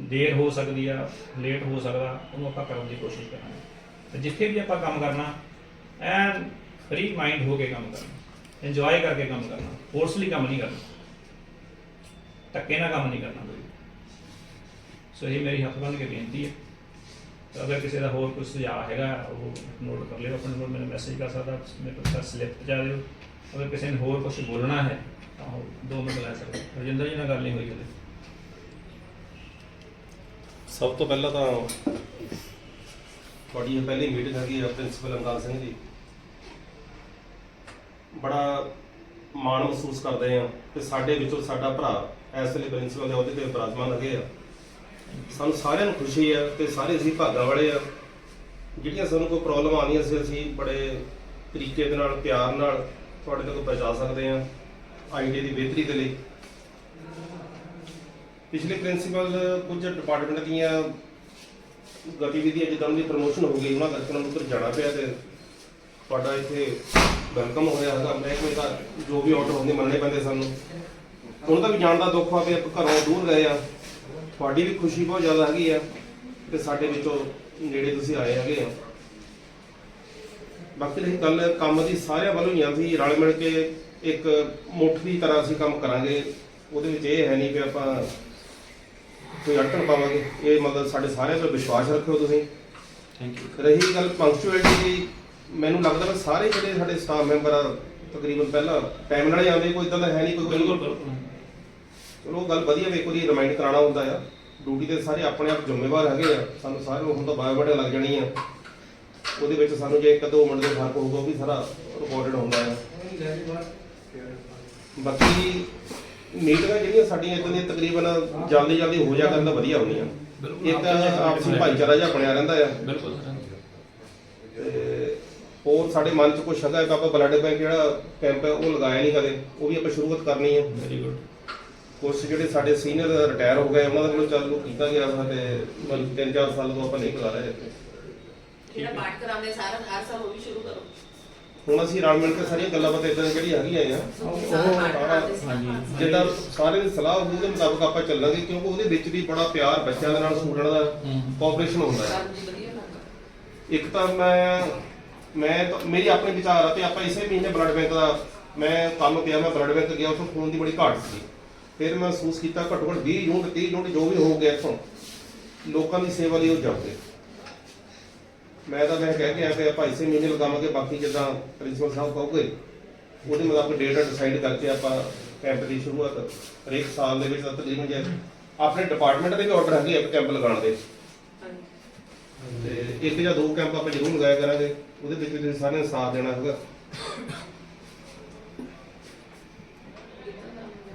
ਦੇਰ ਹੋ ਸਕਦੀ ਆ ਲੇਟ ਹੋ ਸਕਦਾ, ਉਹਨੂੰ ਆਪਾਂ ਕਰਨ ਦੀ ਕੋਸ਼ਿਸ਼ ਕਰਾਂਗੇ। ਤੇ ਜਿੱਥੇ ਵੀ ਆਪਾਂ ਕੰਮ ਕਰਨਾ, ਐਨ ਫ੍ਰੀ ਮਾਈਂਡ ਹੋ ਕੇ ਕੰਮ ਕਰਨਾ ਇੰਜੋਏ ਕਰਕੇ ਕੰਮ ਕਰਨਾ ਫੋਰਸਲੀ ਕੰਮ ਨਹੀਂ ਕਰਨਾ। ਧੱਕੇ ਨਾਲ ਕੰਮ ਨਹੀਂ ਕਰਨਾ ਕੋਈ। ਸੋ ਇਹ ਮੇਰੀ ਹੱਥ ਬੰਨ੍ਹ ਕੇ ਬੇਨਤੀ ਹੈ। ਅਗਰ ਕਿਸੇ ਦਾ ਹੋਰ ਕੋਈ ਸੁਝਾਅ ਹੈਗਾ, ਉਹ ਨੋਟ ਕਰ ਲਿਓ, ਆਪਣੇ ਕੋਲ ਮੈਨੂੰ ਮੈਸੇਜ ਕਰ ਸਕਦਾ, ਮੇਰੇ ਕੋਲ ਸਲਿੱਪ ਪਹੁੰਚਾ ਦਿਓ। ਅਗਰ ਕਿਸੇ ਨੇ ਹੋਰ ਕੁਝ ਬੋਲਣਾ ਹੈ, ਤਾਂ ਉਹ ਦੋ ਮਿੰਟ ਲੈ ਸਕਦੇ। ਰਜਿੰਦਰ ਜੀ ਨਾਲ ਗੱਲ ਨਹੀਂ ਹੋਈ ਹਲੇ ਸਭ ਤੋਂ ਪਹਿਲਾਂ ਤਾਂ ਤੁਹਾਡੀ ਇਹ ਪਹਿਲੀ ਮੀਟਿੰਗ ਹੈਗੀ ਆ ਪ੍ਰਿੰਸੀਪਲ ਅੰਗਾਲ ਸਿੰਘ ਜੀ। ਬੜਾ ਮਾਣ ਮਹਿਸੂਸ ਕਰਦੇ ਆ ਕਿ ਸਾਡੇ ਵਿੱਚੋਂ ਸਾਡਾ ਭਰਾ ਇਸ ਵੇਲੇ ਪ੍ਰਿੰਸੀਪਲ ਦੇ ਅਹੁਦੇ ਤੇ ਬਰਾਜਮਾਨ ਹੈਗੇ ਆ। ਸਾਨੂੰ ਸਾਰਿਆਂ ਨੂੰ ਖੁਸ਼ੀ ਹੈ ਤੇ ਸਾਰੇ ਅਸੀਂ ਭਾਗਾਂ ਵਾਲੇ ਆ। ਜਿਹੜੀਆਂ ਸਾਨੂੰ ਕੋਈ ਪ੍ਰੋਬਲਮ ਆਉਂਦੀਆਂ ਸੀ, ਅਸੀਂ ਬੜੇ ਤਰੀਕੇ ਦੇ ਨਾਲ, ਪਿਆਰ ਨਾਲ ਤੁਹਾਡੇ ਤੱਕ ਪਹੁੰਚਾ ਸਕਦੇ ਆ ਆਈਟੀ ਦੀ ਬਿਹਤਰੀ ਦੇ ਲਈ। ਪਿਛਲੇ ਪ੍ਰਿੰਸੀਪਲ ਕੁਝ ਡਿਪਾਰਟਮੈਂਟ ਦੀਆਂ ਗਤੀਵਿਧੀਆਂ ਜਿੱਦਾਂ ਦੀ ਪ੍ਰਮੋਸ਼ਨ ਹੋ ਗਈ, ਉਹਨਾਂ ਕਰਕੇ ਉਹਨਾਂ ਨੂੰ ਉੱਧਰ ਜਾਣਾ ਪਿਆ ਤੇ ਤੁਹਾਡਾ ਇੱਥੇ ਵੈਲਕਮ ਹੋਇਆ ਹੈਗਾ। ਮਹਿਕਮੇ ਦਾ ਜੋ ਵੀ ਆਰਡਰ ਹੁੰਦੇ, ਮੰਨਣੇ ਪੈਂਦੇ ਸਾਨੂੰ। ਉਹਨਾਂ ਦਾ ਵੀ ਜਾਣ ਦਾ ਦੁੱਖ ਆ ਵੀ ਆਪਾਂ ਘਰੋਂ ਦੂਰ ਗਏ ਆ। ਤੁਹਾਡੀ ਵੀ ਖੁਸ਼ੀ ਬਹੁਤ ਜ਼ਿਆਦਾ ਹੈਗੀ ਆ ਤੇ ਸਾਡੇ ਵਿੱਚੋਂ ਨੇੜੇ ਤੁਸੀਂ ਆਏ ਹੈਗੇ ਆ। ਬਾਕੀ ਰਹੀ ਗੱਲ ਕੰਮ ਦੀ ਸਾਰਿਆਂ ਵੱਲੋਂ ਹੀ ਆ ਸੀ ਰਲ ਮਿਲ ਕੇ ਇੱਕ ਮੁੱਠ ਦੀ ਤਰ੍ਹਾਂ ਅਸੀਂ ਕੰਮ ਕਰਾਂਗੇ। ਉਹਦੇ ਵਿੱਚ ਇਹ ਹੈ ਨਹੀਂ ਕਿ ਆਪਾਂ ਕੋਈ ਅਟਕਣ ਪਾਵਾਂਗੇ। ਇਹ ਮਤਲਬ ਸਾਡੇ ਸਾਰਿਆਂ ਤੇ ਵਿਸ਼ਵਾਸ ਰੱਖਿਓ ਤੁਸੀਂ। ਥੈਂਕ ਯੂ ਰਹੀ ਗੱਲ ਪੰਕਚੁਅਲਿਟੀ ਦੀ ਮੈਨੂੰ ਲੱਗਦਾ ਵੀ ਸਾਰੇ ਜਿਹੜੇ ਸਾਡੇ ਸਟਾਫ ਮੈਂਬਰ ਆ ਤਕਰੀਬਨ ਪਹਿਲਾਂ ਟਾਈਮ ਨਾਲ ਹੀ ਆਉਂਦੇ ਕੋਈ ਇਦਾਂ ਦਾ ਹੈ ਨਹੀਂ ਕੋਈ ਬਿਲਕੁਲ ਬਿਲਕੁਲ। ਚਲੋ ਗੱਲ ਵਧੀਆ ਵੀ ਵਾਰੀ ਰਿਮਾਈਂਡ ਕਰਾਉਣਾ ਹੁੰਦਾ ਆ। ਡਿਊਟੀ ਤੇ ਸਾਰੇ ਆਪਣੇ ਆਪ ਜ਼ਿੰਮੇਵਾਰ ਹੈਗੇ ਆ। ਸਾਨੂੰ ਸਾਰਿਆਂ ਨੂੰ ਹੁਣ ਤਾਂ ਬਾਇਓਮੈਟਿਕ ਲੱਗ ਜਾਣੀ ਆ। ਉਹਦੇ ਵਿੱਚ ਸਾਨੂੰ ਜੇ ਇੱਕ ਦੋ ਮਿੰਟ ਦੇ ਫ਼ਰਕ ਹੋਊਗਾ ਉਹ ਵੀ ਸਾਰਾ ਰਿਕਾਰਡਡ ਹੁੰਦਾ ਆ। ਬਾਕੀ ਮੀਟਿੰਗਾਂ ਜਿਹੜੀਆਂ ਸਾਡੀਆਂ ਇਦਾਂ ਦੀਆਂ ਤਕਰੀਬਨ ਜਲਦੀ ਜਲਦੀ ਹੋ ਜਾ ਕਰਨ ਤਾਂ ਵਧੀਆ ਹੁੰਦੀਆਂ। ਇੱਕ ਆਪਸ ਭਾਈਚਾਰਾ ਜਿਹਾ ਬਣਿਆ ਰਹਿੰਦਾ ਆ। ਬਿਲਕੁਲ ਤੇ ਹੋਰ ਸਾਡੇ ਮਨ 'ਚ ਕੁਛ ਹੈਗਾ ਕਿ ਆਪਾਂ ਬਲੱਡ ਬੈਂਕ ਜਿਹੜਾ ਕੈਂਪ ਹੈ ਉਹ ਲਗਾਇਆ ਨਹੀਂ ਕਦੇ। ਉਹ ਵੀ ਆਪਾਂ ਸ਼ੁਰੂਆਤ ਕਰਨੀ ਹੈ ਵੈਰੀ ਗੁੱਡ ਕੁਛ ਜਿਹੜੇ ਸਾਡੇ ਸੀਨੀਅਰ ਰਿਟਾਇਰ ਹੋ ਗਏ ਉਹਨਾਂ ਦਾ ਵੱਲੋਂ ਚਾਲੂ ਕੀਤਾ ਗਿਆ ਸਾਡੇ ਮਤਲਬ ਤਿੰਨ ਚਾਰ ਸਾਲ ਤੋਂ ਆਪਾਂ ਨਹੀਂ ਕਰਾ ਰਹੇ। ਇੱਥੇ ਜਿਹੜਾ ਪਾਠ ਕਰਾਉਂਦੇ ਸਾਰਾ ਹਰ ਸਾਲ ਉਹ ਵੀ ਸ਼ੁਰੂ ਕਰੋ। ਹੁਣ ਅਸੀਂ ਰਲ ਮਿਲ ਕੇ ਸਾਰੀਆਂ ਗੱਲਾਂ ਬਾਤਾਂ ਇਦਾਂ ਜਿਹੜੀਆਂ ਹੈਗੀਆਂ ਆ। ਹਾਂਜੀ। ਜਿੱਦਾਂ ਸਾਰੇ ਦੀ ਸਲਾਹ ਹੋਊ ਉਹਦੇ ਮੁਤਾਬਕ ਆਪਾਂ ਚੱਲਾਂਗੇ ਕਿਉਂਕਿ ਉਹਦੇ ਵਿੱਚ ਵੀ ਬੜਾ ਪਿਆਰ ਬੱਚਿਆਂ ਦੇ ਨਾਲ ਸਟੂਡੈਂਟ ਦਾ। ਕੋਆਪਰੇਸ਼ਨ ਹੁੰਦਾ ਹੈ। ਦੀ ਇੱਕ ਤਾਂ ਮੈਂ ਮੈਂ ਮੇਰੀ ਆਪਣੀ ਵਿਚਾਰ ਆ ਤੇ ਆਪਾਂ ਇਸੇ ਮਹੀਨੇ ਬਲੱਡ ਬੈਂਕ ਦਾ ਮੈਂ ਕੰਮ ਪਿਆ ਮੈਂ ਬਲੱਡ ਬੈਂਕ ਗਿਆ ਉੱਥੋਂ ਖੂਨ ਦੀ ਬੜੀ ਘਾਟ ਸੀ ਫਿਰ ਮਹਿਸੂਸ ਕੀਤਾ ਘੱਟੋ ਘੱਟ 20 ਯੂਨਿਟ 30 ਯੂਨਿਟ ਜੋ ਵੀ ਹੋ ਗਿਆ ਇੱਥੋਂ ਲੋਕਾਂ ਦੀ ਸੇਵਾ ਲਈ ਉਹ ਜਾਊਗੇ। ਮੈਂ ਤਾਂ ਮੈਂ ਕਹਿ ਕੇ ਕਿ ਆਪਾਂ ਇਸੇ ਮਹੀਨੇ ਲਗਾਵਾਂਗੇ ਬਾਕੀ ਜਿੱਦਾਂ ਪ੍ਰਿੰਸੀਪਲ ਸਾਹਿਬ ਕਹੋਗੇ ਉਹਦੇ ਮੁਤਾਬਕ ਡੇਟ ਡਿਸਾਈਡ ਕਰਕੇ ਆਪਾਂ ਕੈਂਪ ਦੀ ਸ਼ੁਰੂਆਤ ਹਰੇਕ ਸਾਲ ਦੇ ਵਿੱਚ ਤਕਰੀਬਨ ਜੇ ਆਪਣੇ ਡਿਪਾਰਟਮੈਂਟ ਦੇ ਵੀ ਆਰਡਰ ਹੈਗੇ ਆ ਕੈਂਪ ਲਗਾਉਣ ਦੇ। ਤੇ ਇੱਕ ਜਾਂ ਦੋ ਕੈਂਪ ਆਪਾਂ ਜ਼ਰੂਰ ਲਗਾਇਆ ਕਰਾਂਗੇ ਉਹਦੇ ਵਿੱਚ ਵੀ ਤੁਸੀਂ ਸਾਰਿਆਂ ਨੇ ਸਾਥ ਦੇਣਾ ਹੈਗਾ।